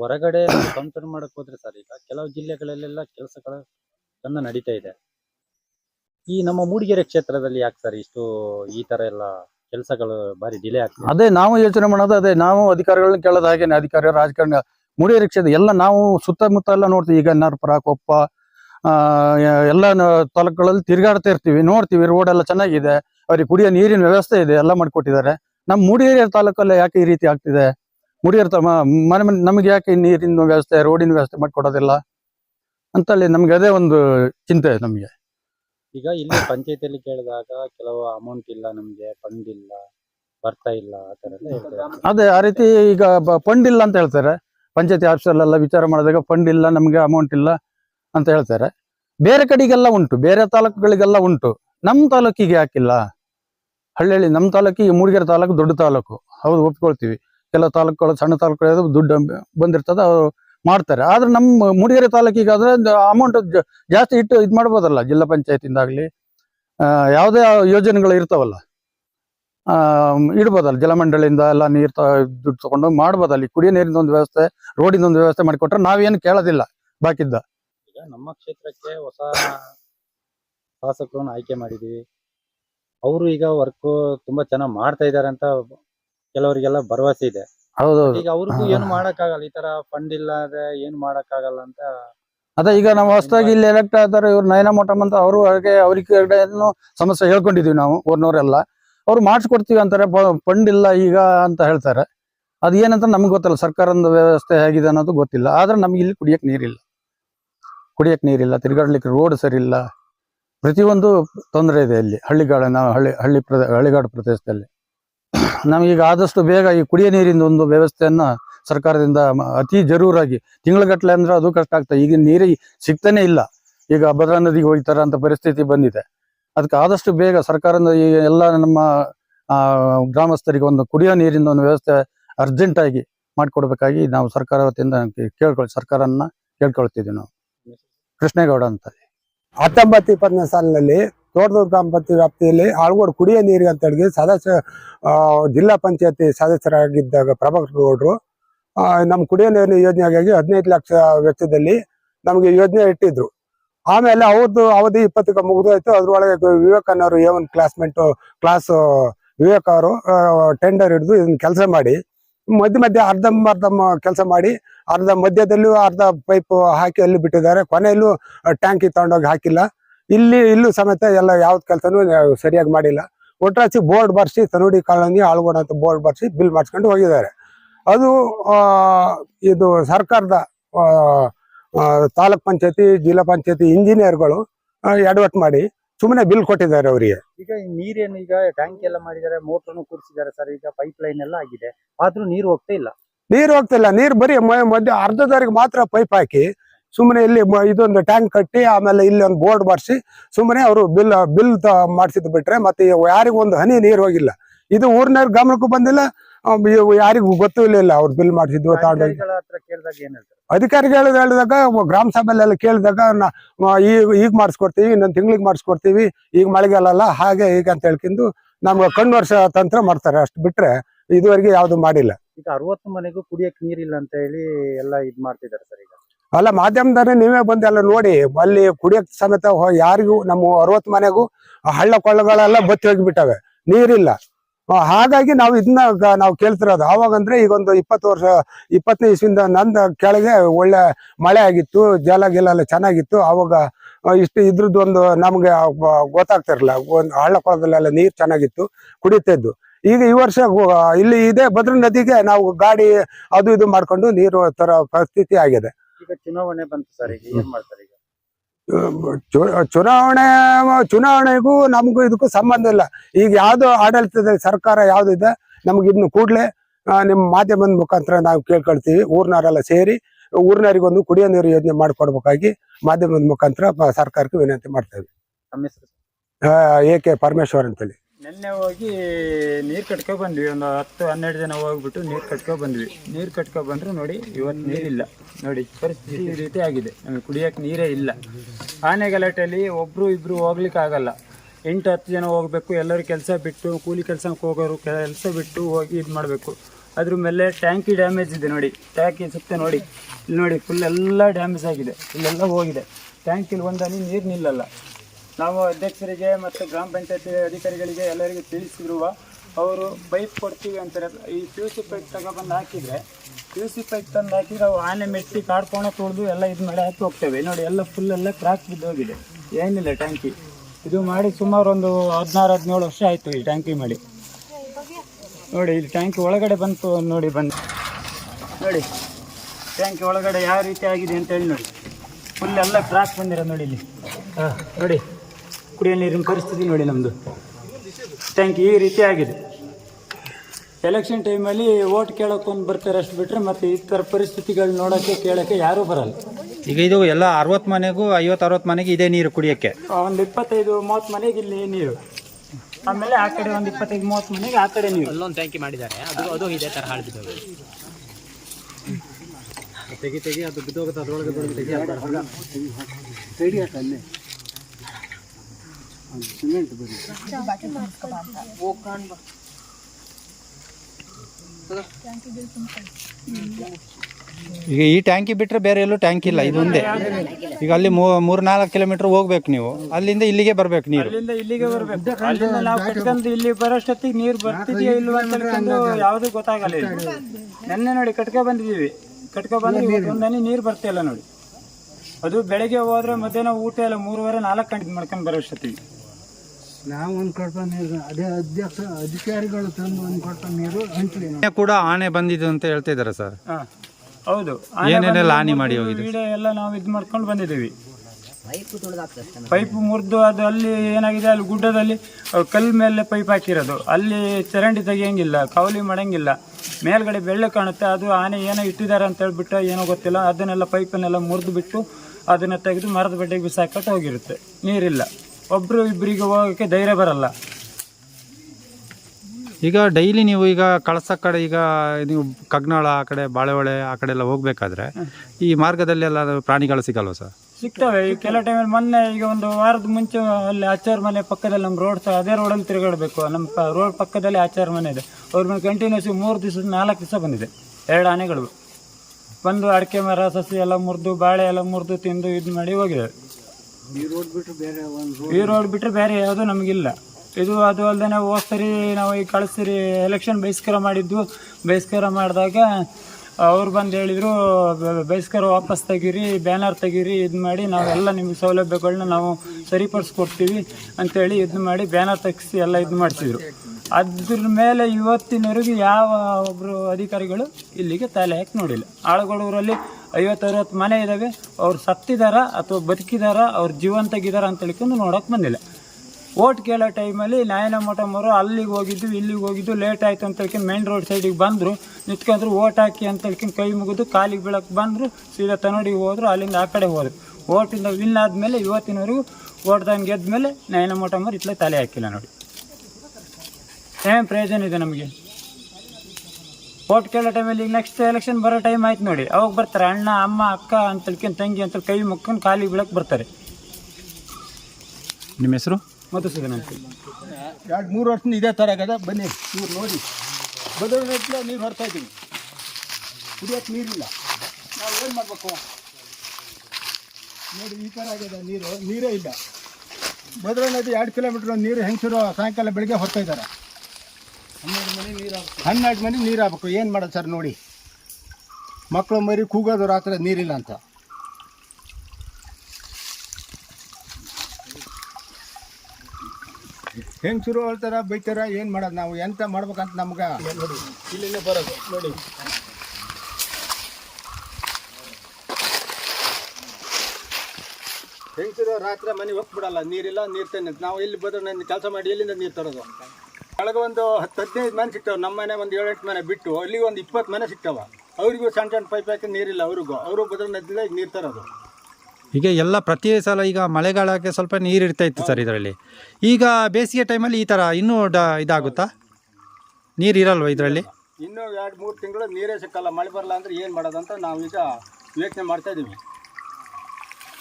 ಹೊರಗಡೆ ಕಂಪೇರ್ ಮಾಡಕ್ ಹೋದ್ರೆ ಸರ್ ಈಗ ಕೆಲವು ಜಿಲ್ಲೆಗಳಲ್ಲೆಲ್ಲ ಕೆಲಸಗಳು ಚಂದ ನಡೀತಾ ಇದೆ. ಈ ನಮ್ಮ ಮೂಡಿಗೆರೆ ಕ್ಷೇತ್ರದಲ್ಲಿ ಯಾಕೆ ಸರ್ ಇಷ್ಟು ಈ ತರ ಎಲ್ಲ ಕೆಲಸಗಳು ಬಾರಿ ಡಿಲೇ ಆಗ್ತದೆ? ಅದೇ ನಾವು ಯೋಚನೆ ಮಾಡೋದು ಅದೇ, ನಾವು ಅಧಿಕಾರಿಗಳನ್ನ ಕೇಳೋದು ಹಾಗೇನೆ ಅಧಿಕಾರಿ ರಾಜಕಾರಣ. ಮೂಡಿಗೆರೆ ಕ್ಷೇತ್ರ ಎಲ್ಲ ನಾವು ಸುತ್ತಮುತ್ತ ಎಲ್ಲ ನೋಡ್ತೀವಿ. ಈಗ ನರ್ಪುರ, ಕೊಪ್ಪ ಎಲ್ಲ ತಾಲೂಕುಗಳಲ್ಲಿ ತಿರುಗಾಡ್ತಾ ಇರ್ತೀವಿ. ನೋಡ್ತೀವಿ ರೋಡ್ ಎಲ್ಲ ಚೆನ್ನಾಗಿದೆ. ಅವ್ರಿಗೆ ಕುಡಿಯೋ ನೀರಿನ ವ್ಯವಸ್ಥೆ ಇದೆ, ಎಲ್ಲ ಮಾಡ್ಕೊಟ್ಟಿದ್ದಾರೆ. ನಮ್ಮ ಮೂಡಿಗೆರೆ ತಾಲೂಕಲ್ಲಿ ಯಾಕೆ ಈ ರೀತಿ ಆಗ್ತಿದೆ? ಮೂಡಿಗೆರೆ ತ- ಮನೆ ಮನೆ ನಮಗೆ ಯಾಕೆ ನೀರಿನ ವ್ಯವಸ್ಥೆ ರೋಡಿನ ವ್ಯವಸ್ಥೆ ಮಾಡ್ಕೊಡೋದಿಲ್ಲ? ಅಂತಲ್ಲಿ ನಮ್ಗೆ ಅದೇ ಒಂದು ಚಿಂತೆ ನಮಗೆ. ಈಗ ಇಲ್ಲಿ ಪಂಚಾಯತಿಯಲ್ಲಿ ಕೇಳಿದಾಗ ಕೆಲವು ಅಮೌಂಟ್ ಇಲ್ಲ ನಮ್ಗೆ ಫಂಡ್ ಇಲ್ಲ ಬರ್ತಾ ಇಲ್ಲ ಆ ಥರ ಎಲ್ಲ ಹೇಳ್ತಾರೆ. ಅದೇ ಆ ರೀತಿ ಈಗ ಫಂಡ್ ಇಲ್ಲ ಅಂತ ಹೇಳ್ತಾರೆ. ಪಂಚಾಯತಿ ಆಫೀಸಲ್ಲೆಲ್ಲ ವಿಚಾರ ಮಾಡಿದಾಗ ಫಂಡ್ ಇಲ್ಲ ನಮಗೆ ಅಮೌಂಟ್ ಇಲ್ಲ ಅಂತ ಹೇಳ್ತಾರೆ. ಬೇರೆ ಕಡೆಗೆಲ್ಲ ಉಂಟು ಬೇರೆ ತಾಲೂಕುಗಳಿಗೆಲ್ಲ ಉಂಟು. ನಮ್ಮ ತಾಲೂಕಿಗೆ ಯಾಕಿಲ್ಲ? ಹಳ್ಳಿ ನಮ್ಮ ತಾಲೂಕಿಗೆ ಮೂಡಿಗೆರೆ ತಾಲೂಕು ದೊಡ್ಡ ತಾಲೂಕು. ಹೌದು ಒಪ್ಕೊಳ್ತೀವಿ. ಕೆಲವು ತಾಲೂಕುಗಳು, ಸಣ್ಣ ತಾಲೂಕುಗಳು ದುಡ್ಡು ಬಂದಿರ್ತದೆ ಅವರು ಮಾಡ್ತಾರೆ. ಆದ್ರೆ ನಮ್ಮ ಮೂಡಿಗೆರೆ ತಾಲೂಕಿಗೆ ಆದ್ರೆ ಅಮೌಂಟ್ ಜಾಸ್ತಿ ಇಟ್ಟು ಇದು ಮಾಡ್ಬೋದಲ್ಲ, ಜಿಲ್ಲಾ ಪಂಚಾಯತಿಂದಾಗಲಿ ಯಾವುದೇ ಯೋಜನೆಗಳು ಇರ್ತಾವಲ್ಲ ಇಡ್ಬೋದಲ್ಲ, ಜಲಮಂಡಳಿಯಿಂದ ಎಲ್ಲ ನೀರು ದುಡ್ಡು ತಗೊಂಡು ಮಾಡ್ಬೋದಲ್ಲ ಕುಡಿಯೋ ನೀರಿನ ಒಂದು ವ್ಯವಸ್ಥೆ ರೋಡಿನ ಒಂದು ವ್ಯವಸ್ಥೆ ಮಾಡಿಕೊಟ್ರೆ ನಾವೇನು ಕೇಳೋದಿಲ್ಲ, ಬಾಕಿದ್ದ. ಈಗ ನಮ್ಮ ಕ್ಷೇತ್ರಕ್ಕೆ ಹೊಸ ಶಾಸಕರನ್ನು ಆಯ್ಕೆ ಮಾಡಿದೀವಿ. ಅವರು ಈಗ ವರ್ಕ್ ತುಂಬಾ ಚೆನ್ನಾಗಿ ಮಾಡ್ತಾ ಇದ್ದಾರೆ ಅಂತ ಕೆಲವರಿಗೆಲ್ಲ ಭರವಸೆ ಇದೆ. ಹೌದೌದು. ಈಗ ಅವ್ರಿಗೂ ಏನು ಮಾಡಕ್ಕಾಗಲ್ಲ ಈ ತರ ಫಂಡ್ ಇಲ್ಲದೆ ಏನು ಮಾಡಕ್ಕಾಗಲ್ಲ ಅಂತ ಅದೇ ಈಗ ನಾವು ಹೊಸದಾಗಿ ಇಲ್ಲಿ ಎಲೆಕ್ಟ್ ಆದಾರೆ ಇವ್ರು ನಯನ ಮೋಟಮ್ ಅಂತ ಅವರು ಹಾಗೆ ಅವ್ರಿಗೆ ಸಮಸ್ಯೆ ಹೇಳ್ಕೊಂಡಿದೀವಿ ನಾವು ಊರ್ನವರೆಲ್ಲ. ಅವ್ರು ಮಾಡಿಸ್ಕೊಡ್ತೀವಿ ಅಂತಾರೆ ಫಂಡ್ ಇಲ್ಲ ಈಗ ಅಂತ ಹೇಳ್ತಾರೆ. ಅದು ಏನಂತ ನಮ್ಗೆ ಗೊತ್ತಿಲ್ಲ ಸರ್ಕಾರದ ವ್ಯವಸ್ಥೆ ಹೇಗಿದೆ ಅನ್ನೋದು ಗೊತ್ತಿಲ್ಲ. ಆದ್ರೆ ನಮ್ಗೆ ಇಲ್ಲಿ ಕುಡಿಯಕ್ ನೀರಿಲ್ಲ. ಕುಡಿಯಕ್ ನೀರಿಲ್ಲ ತಿರುಗಾಡ್ಲಿಕ್ಕೆ ರೋಡ್ ಸರಿ ಇಲ್ಲ. ಪ್ರತಿಯೊಂದು ತೊಂದರೆ ಇದೆ ಇಲ್ಲಿ ಹಳ್ಳಿಗಾಡ ನಾವು ಹಳ್ಳಿ ಹಳ್ಳಿ ಪ್ರದೇ ಹಳ್ಳಿಗಾಡು ಪ್ರದೇಶದಲ್ಲಿ. ನಮಗೀಗ ಆದಷ್ಟು ಬೇಗ ಈ ಕುಡಿಯ ನೀರಿನ ಒಂದು ವ್ಯವಸ್ಥೆಯನ್ನ ಸರ್ಕಾರದಿಂದ ಅತಿ ಜರೂರಾಗಿ ತಿಂಗಳಗಟ್ಟಲೆ ಅಂದ್ರೆ ಅದು ಕಷ್ಟ ಆಗ್ತದೆ. ಈಗ ನೀರು ಸಿಗ್ತಾನೆ ಇಲ್ಲ. ಈಗ ಭದ್ರಾ ನದಿಗೆ ಹೋಗ್ತಾರ ಅಂತ ಪರಿಸ್ಥಿತಿ ಬಂದಿದೆ. ಅದಕ್ಕೆ ಆದಷ್ಟು ಬೇಗ ಸರ್ಕಾರದ ಈ ಎಲ್ಲ ನಮ್ಮ ಗ್ರಾಮಸ್ಥರಿಗೆ ಒಂದು ಕುಡಿಯೋ ನೀರಿನ ಒಂದು ವ್ಯವಸ್ಥೆ ಅರ್ಜೆಂಟ್ ಆಗಿ ಮಾಡಿಕೊಡ್ಬೇಕಾಗಿ ನಾವು ಸರ್ಕಾರ ವತಿಯಿಂದ ಕೇಳ್ಕೊಳ್, ಸರ್ಕಾರನ್ನ ಕೇಳ್ಕೊಳ್ತಿದ್ವಿ ನಾವು. ಕೃಷ್ಣೇಗೌಡ ಅಂತ. ಹತ್ತೊಂಬತ್ತು ಇಪ್ಪತ್ತನೇ ಸಾಲಿನಲ್ಲಿ ತೋಟದೂರು ಗ್ರಾಮ ವ್ಯಾಪ್ತಿಯಲ್ಲಿ ಆಳ್ಗೋಡು ಕುಡಿಯ ನೀರಿಗೆ ಅಂತ ಹೇಳಿ ಸದಸ್ಯ ಜಿಲ್ಲಾ ಪಂಚಾಯತಿ ಸದಸ್ಯರಾಗಿದ್ದಾಗ ಪ್ರಭಾಕರ್ ಗೌಡ್ರು ನಮ್ಮ ಕುಡಿಯ ನೀರಿನ ಯೋಜನೆಗಾಗಿ ಹದಿನೈದು ಲಕ್ಷ ವೆಚ್ಚದಲ್ಲಿ ನಮಗೆ ಯೋಜನೆ ಇಟ್ಟಿದ್ರು. ಆಮೇಲೆ ಅವ್ರದ್ದು ಅವಧಿ ಇಪ್ಪತ್ತಕ್ಕೆ ಮುಗಿದೋಯ್ತು. ಅದ್ರೊಳಗೆ ವಿವೇಕ್ ಅನ್ನೋರು ಎ ಒನ್ ಕ್ಲಾಸ್ಮೆಂಟು ಕ್ಲಾಸ್ ವಿವೇಕ್ ಅವರು ಟೆಂಡರ್ ಹಿಡಿದು ಇದನ್ನ ಕೆಲಸ ಮಾಡಿ, ಮಧ್ಯ ಮಧ್ಯೆ ಅರ್ಧ ಕೆಲಸ ಮಾಡಿ, ಅರ್ಧ ಮಧ್ಯದಲ್ಲೂ ಅರ್ಧ ಪೈಪ್ ಹಾಕಿ ಅಲ್ಲಿ ಬಿಟ್ಟಿದ್ದಾರೆ. ಕೊನೆಯಲ್ಲೂ ಟ್ಯಾಂಕಿ ತಗೊಂಡೋಗಿ ಹಾಕಿಲ್ಲ. ಇಲ್ಲಿ ಇಲ್ಲೂ ಸಮೇತ ಎಲ್ಲ ಯಾವ್ದು ಕೆಲಸನೂ ಸರಿಯಾಗಿ ಮಾಡಿಲ್ಲ. ಒಟ್ರಾಚಿ ಬೋರ್ಡ್ ಬರ್ಸಿ ತನುಡಿ ಕಾಲೋನಿ ಆಳ್ಗೋಡ ಅಂತ ಬೋರ್ಡ್ ಬರ್ಸಿ ಬಿಲ್ ಮಾಡಿಸ್ಕೊಂಡು ಹೋಗಿದ್ದಾರೆ. ಅದು ಇದು ಸರ್ಕಾರದ ತಾಲೂಕ್ ಪಂಚಾಯತಿ ಜಿಲ್ಲಾ ಪಂಚಾಯತಿ ಇಂಜಿನಿಯರ್ಗಳು ಎಡವಟ್ ಮಾಡಿ ಸುಮ್ಮನೆ ಬಿಲ್ ಕೊಟ್ಟಿದ್ದಾರೆ ಅವರಿಗೆ. ಈಗ ನೀರೇನು ಈಗ ಟ್ಯಾಂಕ್ ಎಲ್ಲ ಮಾಡಿದ್ದಾರೆ ಮೋಟರ್ನು ಕೂರಿಸಿದ್ದಾರೆ ಸರ್ ಈಗ ಪೈಪ್ ಲೈನ್ ಎಲ್ಲ ಆಗಿದೆ. ಆದ್ರೂ ನೀರು ಹೋಗ್ತಾ ಇಲ್ಲ. ನೀರು ಹೋಗ್ತಿಲ್ಲ ನೀರು ಬರೀ ಮಧ್ಯ ಅರ್ಧದವರೆಗೆ ಮಾತ್ರ ಪೈಪ್ ಹಾಕಿ ಸುಮ್ಮನೆ ಇಲ್ಲಿ ಇದೊಂದು ಟ್ಯಾಂಕ್ ಕಟ್ಟಿ ಆಮೇಲೆ ಇಲ್ಲಿ ಒಂದು ಬೋರ್ಡ್ ಮಾಡಿಸಿ ಸುಮ್ಮನೆ ಅವರು ಬಿಲ್ ಬಿಲ್ ಮಾಡಿಸಿದ್ ಬಿಟ್ರೆ ಮತ್ತೆ ಯಾರಿಗೂ ಒಂದು ಹನಿ ನೀರು ಹೋಗಿಲ್ಲ. ಇದು ಊರಿನವ್ರ ಗಮನಕ್ಕೂ ಬಂದಿಲ್ಲ ಯಾರಿಗೂ ಗೊತ್ತೂ ಇಲ್ಲ ಅವ್ರು ಬಿಲ್ ಮಾಡಿಸಿದ್ದು ತಗೊಂಡೋಗಿ ಅಧಿಕಾರಿಗಳ ಹೇಳಿದಾಗ ಗ್ರಾಮ ಸಭೆಯಲ್ಲೆಲ್ಲ ಕೇಳಿದಾಗ ಈಗ ಈಗ ಮಾಡಿಸ್ಕೊಡ್ತೀವಿ ಇನ್ನೊಂದು ತಿಂಗಳಿಗೆ ಮಾಡಿಸ್ಕೊಡ್ತೀವಿ ಈಗ ಮಳೆಗಾಲ ಅಲ್ಲ ಹಾಗೆ ಈಗ ಅಂತ ಹೇಳ್ಕೊಂಡು ನಮ್ಗೆ ಕಣ್ಣು ವರ್ಷ ತಂತ್ರ ಮಾಡ್ತಾರೆ. ಅಷ್ಟು ಬಿಟ್ರೆ ಇದುವರೆಗೆ ಯಾವ್ದು ಮಾಡಿಲ್ಲ. ಈಗ ಅರವತ್ತು ಮನೆಗೂ ಕುಡಿಯಕ್ ನೀರಿಲ್ಲ ಅಂತ ಹೇಳಿ ಎಲ್ಲ ಇದ್ ಮಾಡ್ತಿದ್ದಾರೆ ಸರ್ ಈಗ. ಅಲ್ಲ, ಮಾಧ್ಯಮದವ್ರೆ ನೀವೇ ಬಂದು ಎಲ್ಲ ನೋಡಿ, ಅಲ್ಲಿ ಕುಡಿಯಕ್ ಸಮೇತ ಯಾರಿಗೂ, ನಮ್ಮ ಅರವತ್ತು ಮನೆಗೂ ಹಳ್ಳ ಕೊಳ್ಳಗಳೆಲ್ಲ ಬತ್ತಿ ಹೋಗಿಬಿಟ್ಟವೆ. ನೀರಿಲ್ಲ. ಹಾಗಾಗಿ ನಾವು ಇದನ್ನ ನಾವು ಕೇಳ್ತಿರೋದು. ಅವಾಗಂದ್ರೆ ಈಗ ಒಂದು ಇಪ್ಪತ್ತು ವರ್ಷ, ಇಪ್ಪತ್ತನೇ ಇಸ್ವಿಂದ ನಂದ ಕೆಳಗೆ ಒಳ್ಳೆ ಮಳೆ ಆಗಿತ್ತು, ಜಲ ಗಿಲ ಎಲ್ಲ ಚೆನ್ನಾಗಿತ್ತು. ಆವಾಗ ಇಷ್ಟು ಇದ್ರದ್ದು ಒಂದು ನಮ್ಗೆ ಗೊತ್ತಾಗ್ತಿರ್ಲಿಲ್ಲ. ಒಂದು ಹಳ್ಳ ಕೊಳದಲ್ಲೆಲ್ಲ ನೀರು ಚೆನ್ನಾಗಿತ್ತು ಕುಡಿತಿದ್ದು ಈಗ ಈ ವರ್ಷ ಇಲ್ಲಿ ಇದೆ. ಭದ್ರ ನದಿಗೆ ನಾವು ಗಾಡಿ ಅದು ಇದು ಮಾಡ್ಕೊಂಡು ನೀರು ತರ ಪರಿಸ್ಥಿತಿ ಆಗಿದೆ. ಈಗ ಚುನಾವಣೆ ಬಂತು ಸರ್ ಈಗ ಏನ್ ಮಾಡ್ತಾರೆ ಈಗ? ಚು- ಚುನಾವಣೆ ಚುನಾವಣೆಗೂ ನಮಗೂ ಇದಕ್ಕೂ ಸಂಬಂಧ ಇಲ್ಲ. ಈಗ ಯಾವ್ದು ಆಡಳಿತದ ಸರ್ಕಾರ ಯಾವ್ದಿದೆ ನಮ್ಗೆ ಇದನ್ನು ಕೂಡಲೇ ನಿಮ್ಮ ಮಾಧ್ಯಮದ ಮುಖಾಂತರ ನಾವು ಕೇಳ್ಕೊಳ್ತೀವಿ ಊರ್ನವರೆಲ್ಲ ಸೇರಿ ಊರಿನವರಿಗೊಂದು ಕುಡಿಯೋ ನೀರು ಯೋಜನೆ ಮಾಡಿಕೊಡ್ಬೇಕಾಗಿ ಮಾಧ್ಯಮದ ಮುಖಾಂತರ ಪ- ಸರ್ಕಾರಕ್ಕೆ ವಿನಂತಿ ಮಾಡ್ತೇವೆ ಹೆಸರು ಎ ಕೆ ಪರಮೇಶ್ವರ್ ಅಂತೇಳಿ. ನಿನ್ನೆ ಹೋಗಿ ನೀರು ಕಟ್ಕೊ ಬಂದ್ವಿ. ಒಂದು ಹತ್ತು, ಹನ್ನೆರಡು ಜನ ಹೋಗ್ಬಿಟ್ಟು ನೀರು ಕಟ್ಕೊ ಬಂದ್ವಿ. ನೀರು ಕಟ್ಕೊ ಬಂದ್ರು ನೋಡಿ ಇವತ್ತು ನೀರಿಲ್ಲ. ನೋಡಿ ಪರಿಸ್ಥಿತಿ ಈ ರೀತಿ ಆಗಿದೆ. ನಮಗೆ ಕುಡಿಯೋಕೆ ನೀರೇ ಇಲ್ಲ. ಆನೆ ಗಲಾಟೆಯಲ್ಲಿ ಒಬ್ಬರು ಇಬ್ಬರು ಹೋಗ್ಲಿಕ್ಕೆ ಆಗಲ್ಲ. ಎಂಟು, ಹತ್ತು ಜನ ಹೋಗಬೇಕು. ಎಲ್ಲರೂ ಕೆಲಸ ಬಿಟ್ಟು, ಕೂಲಿ ಕೆಲಸಕ್ಕೆ ಹೋಗೋರು ಕೆಲಸ ಬಿಟ್ಟು ಹೋಗಿ ಇದು ಮಾಡಬೇಕು. ಅದ್ರ ಮೇಲೆ ಟ್ಯಾಂಕಿ ಡ್ಯಾಮೇಜ್ ಇದೆ ನೋಡಿ. ಟ್ಯಾಂಕಿ ಸುತ್ತ ನೋಡಿ. ಇಲ್ಲಿ ನೋಡಿ ಫುಲ್ ಎಲ್ಲ ಡ್ಯಾಮೇಜ್ ಆಗಿದೆ. ಇಲ್ಲೆಲ್ಲ ಹೋಗಿದೆ. ಟ್ಯಾಂಕಿಲಿ ಒಂದು ಹನಿ ನೀರು ನಿಲ್ಲಲ್ಲ. ನಾವು ಅಧ್ಯಕ್ಷರಿಗೆ ಮತ್ತು ಗ್ರಾಮ ಪಂಚಾಯತಿ ಅಧಿಕಾರಿಗಳಿಗೆ ಎಲ್ಲರಿಗೂ ತಿಳಿಸಿರುವ ಅವರು ಪೈಪ್ ಕೊಡ್ತೀವಿ ಅಂತಾರೆ. ಈ ಪಿ ಯು ಸಿ ಪೈಪ್ ತಗೊಬಂದು ಹಾಕಿದರೆ ಪಿ ಯು ಸಿ ಪೈಪ್ ತಂದು ಹಾಕಿದ್ರೆ ಅವು ಆನೆ ಮೆಟ್ಟಿ ಕಾಡ್ಕೊಂಡು ತೊಳೆದು ಎಲ್ಲ ಇದು ಮಾಡಿ ಹಾಕಿ ಹೋಗ್ತೇವೆ. ನೋಡಿ, ಎಲ್ಲ ಫುಲ್ ಎಲ್ಲ ಕ್ರಾಕ್ ಬಿದ್ದೋಗಿದೆ ಏನಿಲ್ಲ ಟ್ಯಾಂಕಿ. ಇದು ಮಾಡಿ ಸುಮಾರು ಒಂದು ಹದಿನಾರು, ಹದಿನೇಳು ವರ್ಷ ಆಯಿತು ಈ ಟ್ಯಾಂಕಿ ಮಾಡಿ. ನೋಡಿ, ಇಲ್ಲಿ ಟ್ಯಾಂಕಿ ಒಳಗಡೆ ಬಂತು ನೋಡಿ ಬಂದು ನೋಡಿ, ಟ್ಯಾಂಕಿ ಒಳಗಡೆ ಯಾವ ರೀತಿ ಆಗಿದೆ ಅಂತ ಹೇಳಿ ನೋಡಿ. ಫುಲ್ ಎಲ್ಲ ಕ್ರಾಕ್ ಬಂದಿರೋದು ನೋಡಿ ಇಲ್ಲಿ. ಹಾಂ, ನೋಡಿ. ಕುಡಿಯೋ ನೀರಿನ ಪರಿಸ್ಥಿತಿ ನೋಡಿ ನಮ್ಮದು ಟ್ಯಾಂಕ್ ಈ ರೀತಿ ಆಗಿದೆ. ಎಲೆಕ್ಷನ್ ಟೈಮಲ್ಲಿ ಓಟ್ ಕೇಳೋಕೆ ಒಂದು ಬರ್ತಾರೆ ಅಷ್ಟು ಬಿಟ್ಟರೆ ಮತ್ತು ಈ ಥರ ಪರಿಸ್ಥಿತಿಗಳು ನೋಡೋಕ್ಕೆ ಕೇಳೋಕ್ಕೆ ಯಾರೂ ಬರಲ್ಲ. ಈಗ ಇದು ಎಲ್ಲ ಅರವತ್ತು ಮನೆಗೂ ಐವತ್ತು ಅರವತ್ತು ಮನೆಗೆ ಇದೇ ನೀರು ಕುಡಿಯೋಕ್ಕೆ. ಒಂದು ಇಪ್ಪತ್ತೈದು ಮೂವತ್ತು ಮನೆಗೆ ಇಲ್ಲಿ ನೀರು. ಆಮೇಲೆ ಆ ಕಡೆ ಒಂದು ಇಪ್ಪತ್ತೈದು ಮೂವತ್ತು ಮನೆಗೆ ಆ ಕಡೆ ನೀರು. ಅಲ್ಲೊಂದು ಟ್ಯಾಂಕಿ ಮಾಡಿದ್ದಾರೆ. ಅದು ಅದು ಇದೇ ಥರ ಹಾಳ್ಬಿದ್ದವೆ ತೆಗಿ ತೆಗಿ ಅದು ಬಿದ್ದೋಗುತ್ತೆ ಅದ್ರೊಳಗೆ ಬಂದು ತೆಗಿ ಈಗ ಈ ಟ್ಯಾಂಕಿ ಬಿಟ್ಟರೆ ಬೇರೆ ಎಲ್ಲೂ ಟ್ಯಾಂಕ್ ಇಲ್ಲ ಇದೊಂದೇ ಈಗ ಅಲ್ಲಿ ಮೂರು ನಾಲ್ಕು ಕಿಲೋಮೀಟರ್ ಹೋಗ್ಬೇಕು ನೀವು. ಅಲ್ಲಿಂದ ಇಲ್ಲಿಗೆ ಬರ್ಬೇಕು ನೀರು. ಅಲ್ಲಿಂದ ಇಲ್ಲಿಗೆ ಬರಬೇಕು. ಅಲ್ಲಿಂದ ನಾವು ಕಟ್ಕೊಂಡು ಇಲ್ಲಿ ಬರೋಷ್ಟೊತ್ತಿಗೆ ನೀರು ಬರ್ತಿದೆಯೋ ಇಲ್ವಾ ಅಂತ ಹೇಳ್ಕೊಂಡು ಯಾವುದೂ ಗೊತ್ತಾಗಲ್ಲ ಇಲ್ಲಿ. ನೆನ್ನೆ ನೋಡಿ ಕಟ್ಕ ಬಂದಿದ್ದೀವಿ. ಕಟ್ಕ ಬಂದ್ರೆ ನೀರು. ಒಂದು ಹನಿ ನೀರು ಬರ್ತಿಲ್ಲ ನೋಡಿ. ಅದು ಬೆಳಗ್ಗೆ ಹೋದ್ರೆ ಮಧ್ಯಾಹ್ನ ಊಟ ಎಲ್ಲ ಮೂರುವರೆ ನಾಲ್ಕು ಗಂಟೆ ಮಾಡ್ಕೊಂಡು ಬರೋಷ್ಟೊತ್ತಿಗೆ. ನಾವು ಒಂದು ಕೊಡ್ತಾ ನೀರು ಅದೇ ಅಧ್ಯಕ್ಷ ಅಧಿಕಾರಿಗಳು ತಂದು ಒಂದು ಕೊಡ್ತಾ ನೀರು ಹಂಚಲಿ ಕೂಡ ಆನೆ ಬಂದಿದ್ದು ಅಂತ ಹೇಳ್ತಿದಾರೆ ಸರ್. ಹಾ ಹೌದು. ಏನೇನೆಲ್ಲ ಹಾನಿ ಮಾಡಿ ಹೋಗಿದೆ? ವಿಡಿಯೋ ಎಲ್ಲ ನಾವು ಇದು ಮಾಡ್ಕೊಂಡು ಬಂದಿದ್ದೀವಿ. ಪೈಪ್ ಮುರಿದು ಅದು ಅಲ್ಲಿ ಏನಾಗಿದೆ ಅಲ್ಲಿ ಗುಡ್ಡದಲ್ಲಿ ಕಲ್ಲು ಮೇಲೆ ಪೈಪ್ ಹಾಕಿರೋದು. ಅಲ್ಲಿ ಚರಂಡಿ ತೆಗಿಯಂಗಿಲ್ಲ ಕವಲಿ ಮಾಡಂಗಿಲ್ಲ. ಮೇಲ್ಗಡೆ ಬೆಳ್ಳೆ ಕಾಣುತ್ತೆ ಅದು ಆನೆ ಏನೋ ಇಟ್ಟಿದ್ದಾರೆ ಅಂತ ಹೇಳ್ಬಿಟ್ಟು ಏನೋ ಗೊತ್ತಿಲ್ಲ. ಅದನ್ನೆಲ್ಲ ಪೈಪನ್ನೆಲ್ಲ ಮುರಿದು ಬಿಟ್ಟು ಅದನ್ನ ತೆಗೆದು ಮರದ ಬಡ್ಡೆಗೆ ಬಿಸಾಕಟ್ಟು ಹೋಗಿರುತ್ತೆ. ನೀರಿಲ್ಲ. ಒಬ್ರು ಇಬ್ಬರಿಗೆ ಹೋಗೋಕ್ಕೆ ಧೈರ್ಯ ಬರಲ್ಲ. ಈಗ ಡೈಲಿ ನೀವು ಈಗ ಕಳಸ ಕಡೆ ಈಗ ನೀವು ಕಗ್ನಾಳ ಆ ಕಡೆ ಬಾಳೆಹೊಳೆ ಆ ಕಡೆ ಎಲ್ಲ ಹೋಗ್ಬೇಕಾದ್ರೆ ಈ ಮಾರ್ಗದಲ್ಲಿ ಎಲ್ಲ ಪ್ರಾಣಿಗಳು ಸಿಗಲ್ವ ಸರ್? ಸಿಗ್ತವೆ. ಈ ಕೆಲ ಟೈಮಲ್ಲಿ ಮೊನ್ನೆ ಈಗ ಒಂದು ವಾರದ ಮುಂಚೆ ಅಲ್ಲಿ ಆಚಾರ ಮನೆ ಪಕ್ಕದಲ್ಲಿ ನಮ್ಮ ರೋಡ್ ಸಹ ಅದೇ ರೋಡಲ್ಲಿ ತಿರುಗಾಡಬೇಕು. ನಮ್ಮ ರೋಡ್ ಪಕ್ಕದಲ್ಲಿ ಆಚಾರ ಮನೆ ಇದೆ. ಅವ್ರ ಮೇಲೆ ಕಂಟಿನ್ಯೂಸ್ ಮೂರು ದಿವಸ ನಾಲ್ಕು ದಿವಸ ಬಂದಿದೆ. ಎರಡು ಆನೆಗಳು. ಬಂದು ಅಡಿಕೆ ಮರ ಸಸಿ ಎಲ್ಲ ಮುರಿದು ಬಾಳೆ ಎಲ್ಲ ಮುರಿದು ತಿಂದು ಇದು ಮಾಡಿ ಹೋಗಿದೆ ಈ ರೋಡ್ ಬಿಟ್ಟರೆ ಬೇರೆ ಯಾವುದು ನಮಗಿಲ್ಲ. ಇದು ಅದು ಅಲ್ಲದೆ ಸರಿ ನಾವು ಈಗ ಕಳಿಸ್ತೀರಿ ಎಲೆಕ್ಷನ್ ಬಹಿಷ್ಕಾರ ಮಾಡಿದ್ದು. ಬಹಿಷ್ಕಾರ ಮಾಡಿದಾಗ ಅವ್ರು ಬಂದು ಹೇಳಿದರು ಬಹಿಷ್ಕಾರ ವಾಪಸ್ ತೆಗೀರಿ, ಬ್ಯಾನರ್ ತೆಗೀರಿ, ಇದು ಮಾಡಿ ನಾವೆಲ್ಲ ನಿಮಗೆ ಸೌಲಭ್ಯಗಳನ್ನ ನಾವು ಸರಿಪಡಿಸ್ಕೊಡ್ತೀವಿ ಅಂತೇಳಿ ಇದು ಮಾಡಿ ಬ್ಯಾನರ್ ತೆಗಿಸಿ ಎಲ್ಲ ಇದು ಮಾಡಿಸಿದ್ರು. ಅದ್ರ ಮೇಲೆ ಇವತ್ತಿನವರೆಗೂ ಯಾವ ಒಬ್ಬರು ಅಧಿಕಾರಿಗಳು ಇಲ್ಲಿಗೆ ತಲೆ ಹಾಕಿ ನೋಡಿಲ್ಲ. ಆಳುಗಳೂರಲ್ಲಿ ಐವತ್ತು ಅರವತ್ತು ಮನೆ ಇದ್ದಾವೆ ಅವ್ರು ಸತ್ತಿದಾರ ಅಥವಾ ಬದುಕಿದಾರ, ಅವ್ರು ಜೀವಂತಾಗಿದ್ದಾರ ಅಂತ ಹೇಳ್ಕೊಂಡು ನೋಡೋಕೆ ಬಂದಿಲ್ಲ. ಓಟ್ ಕೇಳೋ ಟೈಮಲ್ಲಿ ನಾಯನ ಮಠಮರು ಅಲ್ಲಿಗೆ ಹೋಗಿದ್ದು, ಇಲ್ಲಿಗೆ ಹೋಗಿದ್ದು ಲೇಟ್ ಆಯಿತು ಅಂತ ಹೇಳ್ಕೊಂಡು ಮೇನ್ ರೋಡ್ ಸೈಡಿಗೆ ಬಂದರು. ನಿಂತ್ಕೊಂಡ್ರು ಓಟ್ ಹಾಕಿ ಅಂತ ಹೇಳ್ಕೊಂಡು ಕೈ ಮುಗಿದು ಕಾಲಿಗೆ ಬೀಳಕ್ಕೆ ಬಂದರು. ಸೀದಾ ತನೋಡಿಗೆ ಹೋದರು, ಅಲ್ಲಿಂದ ಆ ಕಡೆ ಹೋದರು. ಓಟಿಂದ ವಿನ್ ಆದಮೇಲೆ ಇವತ್ತಿನವರೆಗೂ ಓಟ್ದಂಗೆ ಗೆದ್ದ ಮೇಲೆ ನಾಯನ ಮಠಮರು ಇತ್ತಲೇ ತಲೆ ಹಾಕಿಲ್ಲ ನೋಡಿ. ಏನು ಪ್ರಯೋಜನ ಇದೆ ನಮಗೆ? ಓಟ್ ಕೇಳೋ ಟೈಮಲ್ಲಿ ಈಗ ನೆಕ್ಸ್ಟ್ ಎಲೆಕ್ಷನ್ ಬರೋ ಟೈಮ್ ಆಯ್ತು ನೋಡಿ. ಅವಾಗ ಬರ್ತಾರೆ ಅಣ್ಣ ಅಮ್ಮ ಅಕ್ಕ ಅಂತ ತಿಳ್ಕೊಂಡು ತಂಗಿ ಅಂತ ಕೈ ಮುಕ್ಕೊಂಡು ಕಾಲಿಗೆ ಬೀಳಕ್ಕೆ ಬರ್ತಾರೆ. ನಿಮ್ಮ ಹೆಸರು? ಮಧುಸೂದನ್ ಅಂತ. ಎರಡು ಮೂರು ವರ್ಷದಿಂದ ಇದೇ ಥರ ಆಗದ ಬನ್ನಿ ಇವ್ರು ನೋಡಿ. ಬದಲಾವಣೆ ನೀರು ಬರ್ತಾ ಇದ್ದೀನಿ. ಕುಡಿಯೋಕೆ ನೀರಿಲ್ಲ. ನಾವು ಏನು ಮಾಡಬೇಕು? ನೋಡಿ ಈ ಥರ ಆಗಿದೆ ನೀರು. ನೀರೇ ಇಲ್ಲ. ಭದ್ರಾ ನದಿ ಎರಡು ಕಿಲೋಮೀಟ್ರ್ ನೀರು ಹೆಂಗಸರು ಸಾಯಂಕಾಲ ಬೆಳಗ್ಗೆ ಹೊರ್ತಾ ಇದ್ದಾರೆ. ಹನ್ನೆರಡು ಮನೆ ನೀರು ಹಾಕ್ಬೇಕು ಏನು ಮಾಡೋದು ಸರ್ ನೋಡಿ? ಮಕ್ಕಳು ಮರಿ ಕೂಗೋದು ರಾತ್ರಿ ನೀರಿಲ್ಲ ಅಂತ. ಹೆಂಗಸರು ಹೇಳ್ತಾರ ಬೈತಾರ ಏನು ಮಾಡೋದು ನಾವು? ಎಂತ ಮಾಡ್ಬೇಕಂತ ನಮ್ಗೆ? ಇಲ್ಲಿಂದ ಬರೋದು ನೋಡಿ. ಹೆಂಗಸರು ರಾತ್ರಿ ಮನೆ ಹೋಗ್ಬಿಡಲ್ಲ ನೀರಿಲ್ಲ ನೀರು ತಂದು ನಾವು ಇಲ್ಲಿ ನನ್ನ ಕೆಲಸ ಮಾಡಿ ಎಲ್ಲಿಂದ ನೀರು ತರೋದು? ಕೆಳಗೆ ಒಂದು ಹತ್ತು ಹದಿನೈದು ಮನೆ ಸಿಗ್ತಾವೆ. ನಮ್ಮ ಮನೆ ಒಂದು ಏಳೆಂಟು ಮನೆ ಬಿಟ್ಟು ಅಲ್ಲಿಗೆ ಒಂದು ಇಪ್ಪತ್ತು ಮನೆ ಸಿಗ್ತಾವ. ಅವ್ರಿಗೂ ಸಣ್ಣ ಸಣ್ಣ ಪೈಪ್ ಹಾಕಿ ನೀರಿಲ್ಲ ಅವ್ರಿಗೂ. ಅವರು ಬದಲು ನದಿಲ್ಲ ಈಗ ನೀರು ತರೋದು. ಈಗ ಎಲ್ಲ ಪ್ರತಿ ಸಲ ಈಗ ಮಳೆಗಾಲಕ್ಕೆ ಸ್ವಲ್ಪ ನೀರು ಇರ್ತಾ ಇತ್ತು ಸರ್ ಇದರಲ್ಲಿ. ಈಗ ಬೇಸಿಗೆ ಟೈಮಲ್ಲಿ ಈ ಥರ ಇನ್ನೂ ಡ ಇದಾಗುತ್ತಾ? ನೀರು ಇರಲ್ವ ಇದರಲ್ಲಿ? ಇನ್ನೂ ಎರಡು ಮೂರು ತಿಂಗಳು ನೀರೇ ಸಿಕ್ಕಲ್ಲ. ಮಳೆ ಬರಲ್ಲ ಅಂದರೆ ಏನು ಮಾಡೋದಂತ ನಾವು ಈಗ ಯೋಚನೆ ಮಾಡ್ತಾ ಇದ್ದೀವಿ.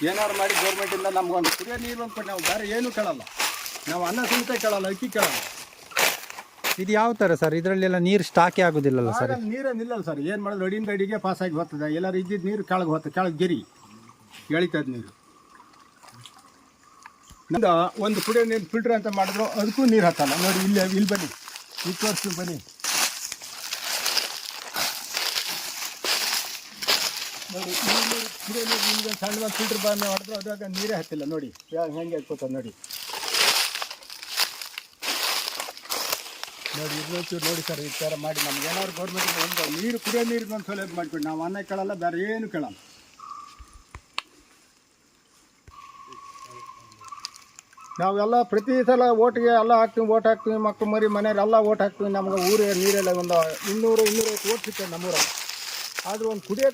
ಏನಾದ್ರು ಮಾಡಿ ಗೌರ್ಮೆಂಟಿಂದ ನಮ್ಗೊಂದು ಕುಡಿಯೋ ನೀರು ಅಂದ್ಕೊಂಡು ನಾವು ಬೇರೆ ಏನೂ ಕೇಳಲ್ಲ. ನಾವು ಅನ್ನ ಸಂತೆ ಕೇಳಲ್ಲ ಅಕ್ಕಿ ಕೇಳಲ್ಲ. ಇದು ಯಾವ ಥರ ಸರ್ ಇದರಲ್ಲೆಲ್ಲ ನೀರು ಸ್ಟಾಕೇ ಆಗೋದಿಲ್ಲಲ್ಲ ಸರ್ ನೀರೇ ನಿಲ್ಲಲ್ಲ ಸರ್ ಏನು ಮಾಡೋದು? ಅಡಿಯಿಂದ ಅಡಿಗೆ ಪಾಸ್ ಆಗಿ ಹೋಗ್ತದೆ. ಎಲ್ಲರೂ ಇದ್ದಿದ್ದು ನೀರು ಕೆಳಗೆ ಹೋಗ್ತದೆ, ಕೆಳಗೆ ಗೆರಿ. ಎಳಿತದ ನೀರು. ನಂದ ಒಂದು ಕುಡಿಯೋ ನೀರು ಫಿಲ್ಟರ್ ಅಂತ ಮಾಡಿದ್ರು, ಅದಕ್ಕೂ ನೀರು ಹತ್ತಲ್ಲ ನೋಡಿ, ಇಲ್ಲಿ ಇಲ್ಲಿ ಬನ್ನಿ. ಇಲ್ಲಿ ತೋರಿಸ್ತೀವಿ ಬನ್ನಿ. ನೋಡಿ ನೀರು ಕುಡಿಯೋ ನೀರು ಫಿಲ್ಟರ್ ಬಂದು ಮಾಡಿದ್ರು ಅದಾಗ ನೀರೇ ಹತ್ತಿಲ್ಲ ನೋಡಿ ಹೆಂಗೆ ಹಾಕ್ಕೋತದೆ ನೋಡಿ. ನೋಡಿ ಇದೊಂಚೂರು ನೋಡಿ ಸರ್ ಈ ಥರ ಮಾಡಿ. ನಮ್ಗೆ ಏನಾದ್ರು ಗೌರ್ಮೆಂಟ್ ಒಂದು ನೀರು ಕುಡಿಯೋ ನೀರು ಒಂದು ಸೌಲಭ್ಯ ಮಾಡಿಕೊಡಿ ನಾವು ಅನ್ನ ಕೇಳಲ್ಲ ಬೇರೆ ಏನು ಕೇಳಲ್ಲ. ನಾವೆಲ್ಲ ಪ್ರತಿ ಸಲ ಓಟ್ಗೆ ಎಲ್ಲ ಹಾಕ್ತೀವಿ ಓಟ್ ಹಾಕ್ತೀವಿ ಮಕ್ಕಳು ಮರಿ ಮನೆಯವರೆಲ್ಲ ಓಟ್ ಹಾಕ್ತೀವಿ. ನಮ್ಗೆ ಊರೇ ನೀರೆಲ್ಲ ಒಂದು ಇನ್ನೂರು ಇನ್ನೂರೈವತ್ತು ಓಟ್ ಸಿಗ್ತದೆ ನಮ್ಮೂರಲ್ಲಿ. ಆದರೂ ಒಂದು ಕುಡಿಯೋ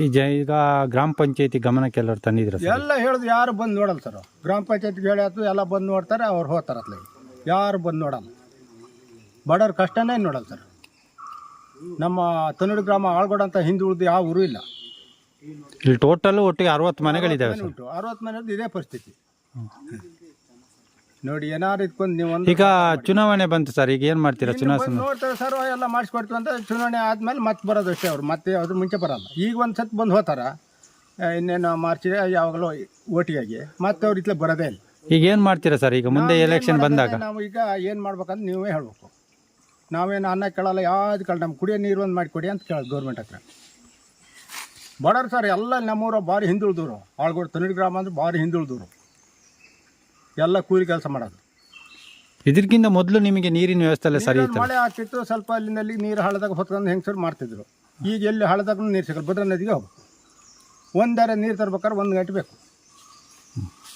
ಈ ಜ ಈಗ ಗ್ರಾಮ ಪಂಚಾಯತಿ ಗಮನಕ್ಕೆ ಎಲ್ಲರೂ ತಂದಿದ್ರು ಎಲ್ಲ ಹೇಳಿದ್ರು ಯಾರು ಬಂದು ನೋಡಲ್ಲ ಸರ್. ಗ್ರಾಮ ಪಂಚಾಯತ್ಗೆ ಹೇಳ್ತು ಎಲ್ಲ ಬಂದು ನೋಡ್ತಾರೆ ಅವ್ರು ಹೋಗ್ತಾರೆ ಅತ್ಲಾಗ ಯಾರು ಬಂದು ನೋಡಲ್ಲ. ಬಡವ್ರ ಕಷ್ಟನೇ ನೋಡಲ್ಲ ಸರ್. ನಮ್ಮ ತನ್ನಡಿ ಗ್ರಾಮ ಆಳ್ಗೋಡ ಅಂತ ಹಿಂದುಳಿದು ಯಾವ ಊರು ಇಲ್ಲ. ಇಲ್ಲಿ ಟೋಟಲ್ ಒಟ್ಟಿಗೆ ಅರವತ್ತು ಮನೆಗಳಿದ್ದಾವೆ ಸರ್. ಉಂಟು. ಅರವತ್ತು ಮನೆಯದ್ದು ಇದೇ ಪರಿಸ್ಥಿತಿ. ನೋಡಿ ಏನಾರು ಇದ್ಕೊಂಡು ನೀವು ಒಂದು ಈಗ ಚುನಾವಣೆ ಬಂತು ಸರ್ ಈಗ ಏನು ಮಾಡ್ತೀರಾ ಚುನಾವಣೆ? ನೋಡ್ತಾರೆ ಸರ್ ಎಲ್ಲ ಮಾಡಿಸ್ಕೊಡ್ತೀವಿ ಅಂತ ಚುನಾವಣೆ ಆದ್ಮೇಲೆ ಮತ್ತೆ ಬರೋದು ಅಷ್ಟೇ ಅವ್ರು. ಮತ್ತೆ ಅದ್ರ ಮುಂಚೆ ಬರಲ್ಲ. ಈಗ ಒಂದು ಸತ್ ಬಂದು ಹೋತಾರ. ಇನ್ನೇನು ಮಾರ್ಚ್ ಯಾವಾಗಲೂ ಓಟಿಗಾಗಿ ಮತ್ತೆ ಅವ್ರು ಇತ್ಲೆ ಬರೋದೇ ಇಲ್ಲ. ಈಗ ಏನು ಮಾಡ್ತೀರಾ ಸರ್ ಈಗ ಮುಂದೆ ಎಲೆಕ್ಷನ್ ಬಂದಾಗ? ನಾವು ಈಗ ಏನು ಮಾಡ್ಬೇಕಂತ ನೀವೇ ಹೇಳ್ಬೇಕು. ನಾವೇನು ಅನ್ನ ಕೇಳಲ್ಲ ಯಾವ್ದು ಕೇಳ ನಮ್ಮ ಕುಡಿಯೋ ನೀರು ಒಂದು ಮಾಡಿಕೊಡಿ ಅಂತ ಕೇಳೋದು ಗೌರ್ಮೆಂಟ್ ಹತ್ರ. ಬಡವ್ರು ಸರ್ ಎಲ್ಲ ನಮ್ಮೂರ ಭಾರಿ ಹಿಂದುಳಿದವರು. ಆಳ್ಗೋಡು ತನ್ನಡಿ ಗ್ರಾಮ ಅಂದ್ರೆ ಭಾರಿ ಹಿಂದುಳಿದವರು. ಎಲ್ಲ ಕೂಲಿ ಕೆಲಸ ಮಾಡೋದು. ಇದಕ್ಕಿಂತ ಮೊದಲು ನಿಮಗೆ ನೀರಿನ ವ್ಯವಸ್ಥೆ ಸರಿ ಇತ್ತು ಮಳೆ ಆಗ್ತಿತ್ತು ಸ್ವಲ್ಪ ಅಲ್ಲಿಂದ ಅಲ್ಲಿ ನೀರು ಹಳದಾಗ ಹೊತ್ಕೊಂಡು ಹೆಂಗಸರು ಮಾಡ್ತಿದ್ರು. ಈಗ ಎಲ್ಲಿ ಹಳದಾಗ ನೀರು ಸಿಗಲ್ಲ ಭದ್ರಾ ನದಿಗೆ ಹೋಗ್ಬೇಕು. ಒಂದಾರ ನೀರು ತರ್ಬೇಕಾದ್ರೆ ಒಂದು ಗಂಟೆ ಬೇಕು.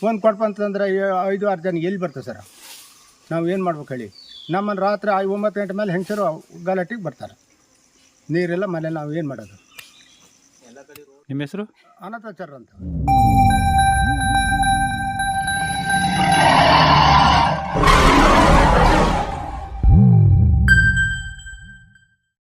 ಒಂದು ಕೊಡ್ಪಂತಂದ್ರೆ ಐದು ಆರು ಜನ ಎಲ್ಲಿ ಬರ್ತದೆ ಸರ್? ನಾವು ಏನು ಮಾಡ್ಬೇಕು ಹೇಳಿ? ನಮ್ಮನ್ನು ರಾತ್ರಿ ಐ ಒಂಬತ್ತು ಗಂಟೆ ಮೇಲೆ ಹೆಂಗಸರು ಗಲಾಟಿಗೆ ಬರ್ತಾರೆ. ನೀರೆಲ್ಲ ಮನೇಲಿ ನಾವು ಏನು ಮಾಡೋದು? ನಿಮ್ಮ ಹೆಸರು? ಅನಾಥಾಚಾರ ಅಂತ.